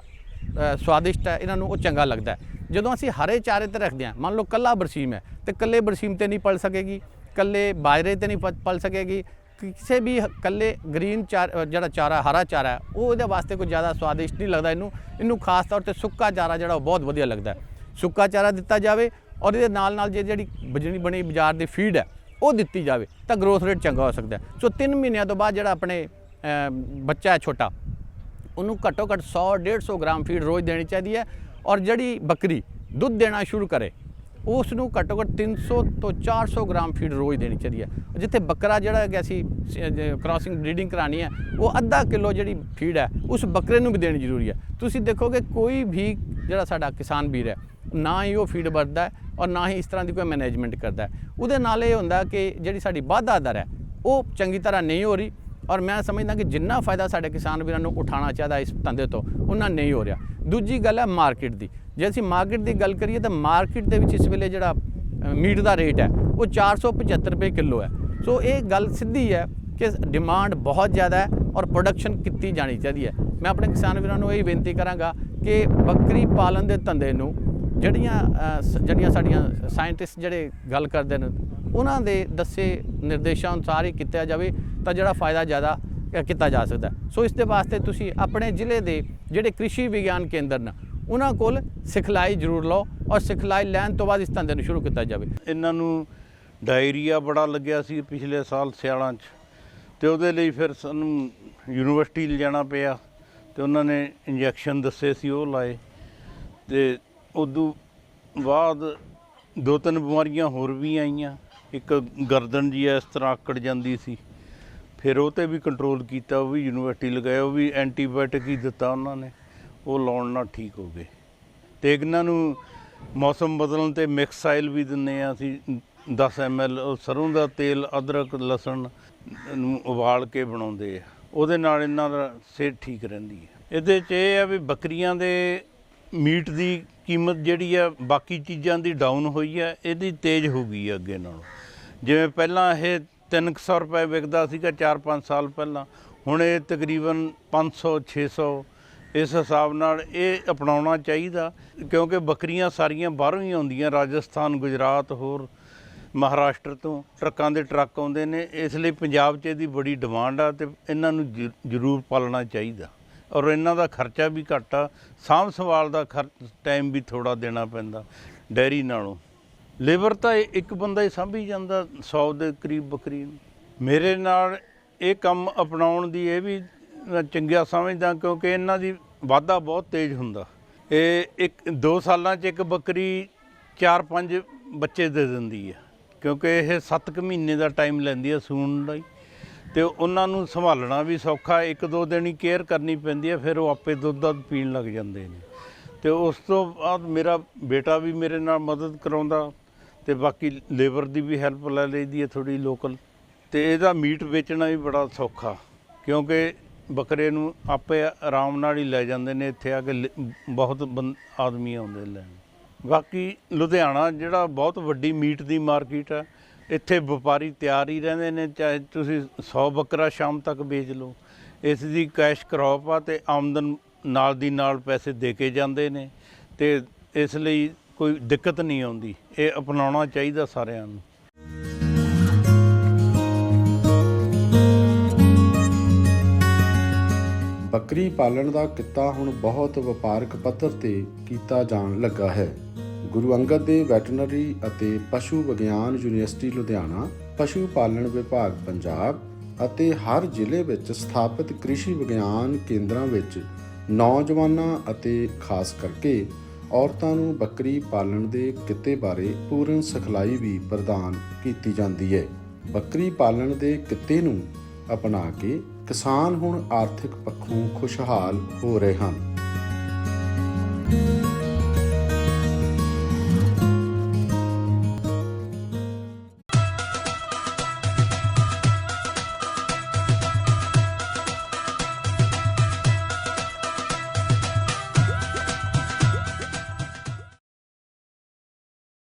ਸਵਾਦਿਸ਼ਟ ਹੈ, ਇਹਨਾਂ ਨੂੰ ਉਹ ਚੰਗਾ ਲੱਗਦਾ ਜਦੋਂ ਅਸੀਂ ਹਰੇ ਚਾਰੇ ਤੇ ਰੱਖਦੇ ਹਾਂ ਮੰਨ ਲਓ ਕੱਲਾ ਬਰਸੀਮ ਹੈ, ਤੇ ਕੱਲੇ ਬਰਸੀਮ ਤੇ ਨਹੀਂ ਪਲ ਸਕੇਗੀ, ਕੱਲੇ ਬਾਜਰੇ ਤੇ ਨਹੀਂ ਪਲ ਸਕੇਗੀ, ਕਿਸੇ ਵੀ ਹ- ਕੱਲੇ ਗ੍ਰੀਨ ਚਾਰ ਜਿਹੜਾ ਚਾਰਾ, ਹਰਾ ਚਾਰਾ ਉਹ ਇਹਦੇ ਵਾਸਤੇ ਕੋਈ ਜ਼ਿਆਦਾ ਸਵਾਦਿਸ਼ਟ ਨਹੀਂ ਲੱਗਦਾ ਇਹਨੂੰ ਇਹਨੂੰ ਖਾਸ ਤੌਰ ਤੇ ਸੁੱਕਾ ਚਾਰਾ ਜਿਹੜਾ ਉਹ ਬਹੁਤ ਵਧੀਆ ਲੱਗਦਾ ਸੁੱਕਾ ਚਾਰਾ ਦਿੱਤਾ ਜਾਵੇ ਔਰ ਇਹਦੇ ਨਾਲ ਨਾਲ ਜੇ ਜਿਹੜੀ ਬਜਣੀ ਬਣੀ ਬਾਜ਼ਾਰ ਦੀ ਫੀਡ ਹੈ, ਉਹ ਦਿੱਤੀ ਜਾਵੇ, ਤਾਂ ਗਰੋਥ ਰੇਟ ਚੰਗਾ ਹੋ ਸਕਦਾ ਸੋ 3 ਮਹੀਨਿਆਂ ਤੋਂ ਬਾਅਦ ਜਿਹੜਾ ਆਪਣੇ ਬੱਚਾ ਹੈ ਛੋਟਾ, ਉਹਨੂੰ ਘੱਟੋ ਘੱਟ 100 150 ਗ੍ਰਾਮ ਫੀਡ ਰੋਜ਼ ਦੇਣੀ ਚਾਹੀਦੀ ਹੈ ਔਰ ਜਿਹੜੀ ਬੱਕਰੀ ਦੁੱਧ ਦੇਣਾ ਸ਼ੁਰੂ ਕਰੇ ਉਸ ਨੂੰ ਘੱਟੋ ਘੱਟ 300 ਤੋਂ 400 ਗ੍ਰਾਮ ਫੀਡ ਰੋਜ਼ ਦੇਣੀ ਚਾਹੀਦੀ ਹੈ। ਜਿੱਥੇ ਬੱਕਰਾ ਜਿਹੜਾ ਹੈਗਾ ਅਸੀਂ ਕ੍ਰਾਸਿੰਗ ਬਰੀਡਿੰਗ ਕਰਾਣੀ ਹੈ, ਉਹ ਅੱਧਾ ਕਿਲੋ ਜਿਹੜੀ ਫੀਡ ਹੈ, ਉਸ ਬੱਕਰੇ ਨੂੰ ਵੀ ਦੇਣੀ ਜ਼ਰੂਰੀ ਹੈ। ਤੁਸੀਂ ਦੇਖੋਗੇ ਕੋਈ ਵੀ ਜਿਹੜਾ ਸਾਡਾ ਕਿਸਾਨ ਵੀਰ ਹੈ ਨਾ ਹੀ ਉਹ ਫੀਡ ਵਰਤਦਾ ਔਰ ਨਾ ਹੀ ਇਸ ਤਰ੍ਹਾਂ ਦੀ ਕੋਈ ਮੈਨੇਜਮੈਂਟ ਕਰਦਾ ਉਹਦੇ ਨਾਲ ਇਹ ਹੁੰਦਾ ਕਿ ਜਿਹੜੀ ਸਾਡੀ ਵਾਧਾ ਦਰ ਹੈ, ਉਹ ਚੰਗੀ ਤਰ੍ਹਾਂ ਨਹੀਂ ਹੋ ਰਹੀ ਔਰ ਮੈਂ ਸਮਝਦਾ ਕਿ ਜਿੰਨਾ ਫਾਇਦਾ ਸਾਡੇ ਕਿਸਾਨ ਵੀਰਾਂ ਨੂੰ ਉਠਾਉਣਾ ਚਾਹੀਦਾ ਇਸ ਧੰਦੇ ਤੋਂ ਉਹਨਾਂ ਨਹੀਂ ਹੋ ਰਿਹਾ। ਦੂਜੀ ਗੱਲ ਹੈ ਮਾਰਕੀਟ ਦੀ। ਜੇ ਅਸੀਂ ਮਾਰਕੀਟ ਦੀ ਗੱਲ ਕਰੀਏ ਤਾਂ ਮਾਰਕੀਟ ਦੇ ਵਿੱਚ ਇਸ ਵੇਲੇ ਜਿਹੜਾ ਮੀਟ ਦਾ ਰੇਟ ਹੈ, ਉਹ 475 ਰੁਪਏ ਕਿਲੋ ਹੈ। ਸੋ ਇਹ ਗੱਲ ਸਿੱਧੀ ਹੈ ਕਿ ਡਿਮਾਂਡ ਬਹੁਤ ਜ਼ਿਆਦਾ ਹੈ ਔਰ ਪ੍ਰੋਡਕਸ਼ਨ ਕੀਤੀ ਜਾਣੀ ਚਾਹੀਦੀ ਹੈ। ਮੈਂ ਆਪਣੇ ਕਿਸਾਨ ਵੀਰਾਂ ਨੂੰ ਇਹ ਬੇਨਤੀ ਕਰਾਂਗਾ ਕਿ ਬੱਕਰੀ ਪਾਲਣ ਦੇ ਧੰਦੇ ਨੂੰ ਜਿਹੜੀਆਂ ਸ- ਜਿਹੜੀਆਂ ਸਾਡੀਆਂ ਸਾਇੰਟਿਸਟ ਜਿਹੜੇ ਗੱਲ ਕਰਦੇ ਨੇ, ਉਹਨਾਂ ਦੇ ਦੱਸੇ ਨਿਰਦੇਸ਼ਾਂ ਅਨੁਸਾਰ ਹੀ ਕੀਤਾ ਜਾਵੇ ਤਾਂ ਜਿਹੜਾ ਫਾਇਦਾ ਜ਼ਿਆਦਾ ਕੀਤਾ ਜਾ ਸਕਦਾ। ਸੋ ਇਸ ਦੇ ਵਾਸਤੇ ਤੁਸੀਂ ਆਪਣੇ ਜ਼ਿਲ੍ਹੇ ਦੇ ਜਿਹੜੇ ਕ੍ਰਿਸ਼ੀ ਵਿਗਿਆਨ ਕੇਂਦਰ ਨੇ, ਉਹਨਾਂ ਕੋਲ ਸਿਖਲਾਈ ਜ਼ਰੂਰ ਲਓ ਔਰ ਸਿਖਲਾਈ ਲੈਣ ਤੋਂ ਬਾਅਦ ਇਸ ਧੰਦੇ ਨੂੰ ਸ਼ੁਰੂ ਕੀਤਾ ਜਾਵੇ। ਇਹਨਾਂ ਨੂੰ ਡਾਇਰੀਆ ਬੜਾ ਲੱਗਿਆ ਸੀ ਪਿਛਲੇ ਸਾਲ ਸਿਆਲਾਂ 'ਚ, ਤੇ ਉਹਦੇ ਲਈ ਫਿਰ ਸਾਨੂੰ ਯੂਨੀਵਰਸਿਟੀ ਲਿਜਾਣਾ ਪਿਆ, ਤੇ ਉਹਨਾਂ ਨੇ ਇੰਜੈਕਸ਼ਨ ਦੱਸੇ ਸੀ ਉਹ ਲਾਏ, ਤੇ ਉਦੋਂ ਬਾਅਦ ਦੋ ਤਿੰਨ ਬਿਮਾਰੀਆਂ ਹੋਰ ਵੀ ਆਈਆਂ। ਇੱਕ ਗਰਦਨ ਜੀ ਇਸ ਤਰ੍ਹਾਂ ਆਕੜ ਜਾਂਦੀ ਸੀ। ਫਿਰ ਉਹ ਤੇ ਵੀ ਕੰਟਰੋਲ ਕੀਤਾ, ਉਹ ਵੀ ਯੂਨੀਵਰਸਿਟੀ ਲਗਾਇਆ, ਉਹ ਵੀ ਐਂਟੀਬਾਇਓਟਿਕ ਹੀ ਦਿੱਤਾ ਉਹਨਾਂ ਨੇ। ਉਹ ਲਾਉਣ ਨਾਲ ਠੀਕ ਹੋ ਗਏ। ਤੇ ਇਹਨਾਂ ਨੂੰ ਮੌਸਮ ਬਦਲਣ ਤੇ ਮਿਕਸ ਆਇਲ ਵੀ ਦਿੰਨੇ ਆ ਅਸੀਂ 10 ml ਉਹ ਸਰੋਂ ਦਾ ਤੇਲ, ਅਦਰਕ, ਲਸਣ ਨੂੰ ਉਬਾਲ ਕੇ ਬਣਾਉਂਦੇ ਆ। ਉਹਦੇ ਨਾਲ ਇਹਨਾਂ ਦਾ ਸਿਹਤ ਠੀਕ ਰਹਿੰਦੀ ਹੈ। ਇਹਦੇ 'ਚ ਇਹ ਆ ਵੀ ਬੱਕਰੀਆਂ ਦੇ ਮੀਟ ਦੀ ਕੀਮਤ ਜਿਹੜੀ ਆ, ਬਾਕੀ ਚੀਜ਼ਾਂ ਦੀ ਡਾਊਨ ਹੋਈ ਆ, ਇਹਦੀ ਤੇਜ਼ ਹੋ ਗਈ ਆ ਅੱਗੇ ਨਾਲੋਂ। ਜਿਵੇਂ ਪਹਿਲਾਂ ਇਹ 300 ਰੁਪਏ ਵਿਕਦਾ ਸੀਗਾ 4-5 ਸਾਲ ਪਹਿਲਾਂ, ਹੁਣ ਇਹ ਤਕਰੀਬਨ 500 600 ਇਸ ਹਿਸਾਬ ਨਾਲ ਇਹ ਅਪਣਾਉਣਾ ਚਾਹੀਦਾ, ਕਿਉਂਕਿ ਬੱਕਰੀਆਂ ਸਾਰੀਆਂ ਬਾਹਰੋਂ ਹੀ ਆਉਂਦੀਆਂ, ਰਾਜਸਥਾਨ, ਗੁਜਰਾਤ, ਹੋਰ ਮਹਾਰਾਸ਼ਟਰ ਤੋਂ ਟਰੱਕਾਂ ਦੇ ਟਰੱਕ ਆਉਂਦੇ ਨੇ, ਇਸ ਲਈ ਪੰਜਾਬ 'ਚ ਇਹਦੀ ਬੜੀ ਡਿਮਾਂਡ ਆ ਤੇ ਇਹਨਾਂ ਨੂੰ ਜ਼ਰੂਰ ਪਾਲਣਾ ਚਾਹੀਦਾ। ਔਰ ਇਹਨਾਂ ਦਾ ਖਰਚਾ ਵੀ ਘੱਟ ਆ। ਸਾਂਭ ਸੰਭਾਲ ਦਾ ਖਰਚ ਟਾਈਮ ਵੀ ਥੋੜਾ ਦੇਣਾ ਪੈਂਦਾ ਡੈਰੀ ਨਾਲੋਂ। ਲੇਬਰ ਤਾਂ ਇਹ ਇੱਕ ਬੰਦਾ ਹੀ ਸਾਂਭੀ ਜਾਂਦਾ 100 ਦੇ ਕਰੀਬ ਬੱਕਰੀ। ਨੂੰ ਮੇਰੇ ਨਾਲ ਇਹ ਕੰਮ ਅਪਣਾਉਣ ਦੀ ਇਹ ਵੀ ਮੈਂ ਚੰਗਿਆ ਸਮਝਦਾ ਕਿਉਂਕਿ ਇਹਨਾਂ ਦੀ ਵਾਧਾ ਬਹੁਤ ਤੇਜ਼ ਹੁੰਦਾ। ਇਹ ਇੱਕ 2 ਸਾਲਾਂ 'ਚ ਇੱਕ ਬੱਕਰੀ 4-5 ਬੱਚੇ ਦੇ ਦਿੰਦੀ ਹੈ ਕਿਉਂਕਿ ਇਹ 7 ਕੁ ਮਹੀਨੇ ਦਾ ਟਾਈਮ ਲੈਂਦੀ ਹੈ ਸੂਣ ਲਈ। ਤੇ ਉਹਨਾਂ ਨੂੰ ਸੰਭਾਲਣਾ ਵੀ ਸੌਖਾ, ਇੱਕ ਦੋ ਦਿਨ ਹੀ ਕੇਅਰ ਕਰਨੀ ਪੈਂਦੀ ਹੈ, ਫਿਰ ਉਹ ਆਪੇ ਦੁੱਧ ਦੱਧ ਪੀਣ ਲੱਗ ਜਾਂਦੇ ਨੇ। ਤੇ ਉਸ ਤੋਂ ਬਾਅਦ ਮੇਰਾ ਬੇਟਾ ਵੀ ਮੇਰੇ ਨਾਲ ਮਦਦ ਕਰਾਉਂਦਾ ਤੇ ਬਾਕੀ ਲੇਬਰ ਦੀ ਵੀ ਹੈਲਪ ਲੈ ਲਈਦੀ ਹੈ ਥੋੜੀ ਲੋਕਲ। ਤੇ ਇਹਦਾ ਮੀਟ ਵੇਚਣਾ ਵੀ ਬੜਾ ਸੌਖਾ, ਕਿਉਂਕਿ ਬੱਕਰੇ ਨੂੰ ਆਪੇ ਆਰਾਮ ਨਾਲ ਹੀ ਲੈ ਜਾਂਦੇ ਨੇ, ਇੱਥੇ ਆ ਕੇ ਲ- ਬਹੁਤ ਬੰ- ਆਦਮੀ ਆਉਂਦੇ ਲੈਣ। ਬਾਕੀ ਲੁਧਿਆਣਾ ਜਿਹੜਾ ਬਹੁਤ ਵੱਡੀ ਮੀਟ ਦੀ ਮਾਰਕੀਟ ਹੈ ਇੱਥੇ ਵਪਾਰੀ ਤਿਆਰ ਹੀ ਰਹਿੰਦੇ ਨੇ, ਚਾਹੇ ਤੁਸੀਂ 100 ਬੱਕਰਾ ਸ਼ਾਮ ਤੱਕ ਵੇਚ ਲਓ। ਇਸ ਦੀ ਕੈਸ਼ ਕ੍ਰੌਪ ਆ ਤੇ ਆਮਦਨ ਨਾਲ ਦੀ ਨਾਲ ਪੈਸੇ ਦੇ ਕੇ ਜਾਂਦੇ ਨੇ ਤੇ ਇਸ ਲਈ ਕੋਈ ਦਿੱਕਤ ਨਹੀਂ ਆਉਂਦੀ। ਇਹ ਅਪਣਾਉਣਾ ਚਾਹੀਦਾ ਸਾਰਿਆਂ ਨੂੰ। ਬੱਕਰੀ ਪਾਲਣ ਦਾ ਕਿੱਤਾ ਹੁਣ ਬਹੁਤ ਵਪਾਰਕ ਪੱਧਰ ਤੇ ਕੀਤਾ ਜਾਣ ਲੱਗਾ ਹੈ। ਗੁਰੂ ਅੰਗਦ ਦੇਵ ਵੈਟਰਨਰੀ ਅਤੇ ਪਸ਼ੂ ਵਿਗਿਆਨ ਯੂਨੀਵਰਸਿਟੀ ਲੁਧਿਆਣਾ, ਪਸ਼ੂ ਪਾਲਣ ਵਿਭਾਗ ਪੰਜਾਬ ਅਤੇ ਹਰ ਜ਼ਿਲ੍ਹੇ ਵਿੱਚ ਸਥਾਪਿਤ ਕ੍ਰਿਸ਼ੀ ਵਿਗਿਆਨ ਕੇਂਦਰਾਂ ਵਿੱਚ ਨੌਜਵਾਨਾਂ ਅਤੇ ਖਾਸ ਕਰਕੇ ਔਰਤਾਂ ਨੂੰ ਬੱਕਰੀ ਪਾਲਣ ਦੇ ਕਿੱਤੇ ਬਾਰੇ ਪੂਰਨ ਸਿਖਲਾਈ ਵੀ ਪ੍ਰਦਾਨ ਕੀਤੀ ਜਾਂਦੀ ਹੈ। ਬੱਕਰੀ ਪਾਲਣ ਦੇ ਕਿੱਤੇ ਨੂੰ ਅਪਣਾ ਕੇ ਕਿਸਾਨ ਹੁਣ ਆਰਥਿਕ ਪੱਖੋਂ ਖੁਸ਼ਹਾਲ ਹੋ ਰਹੇ ਹਨ।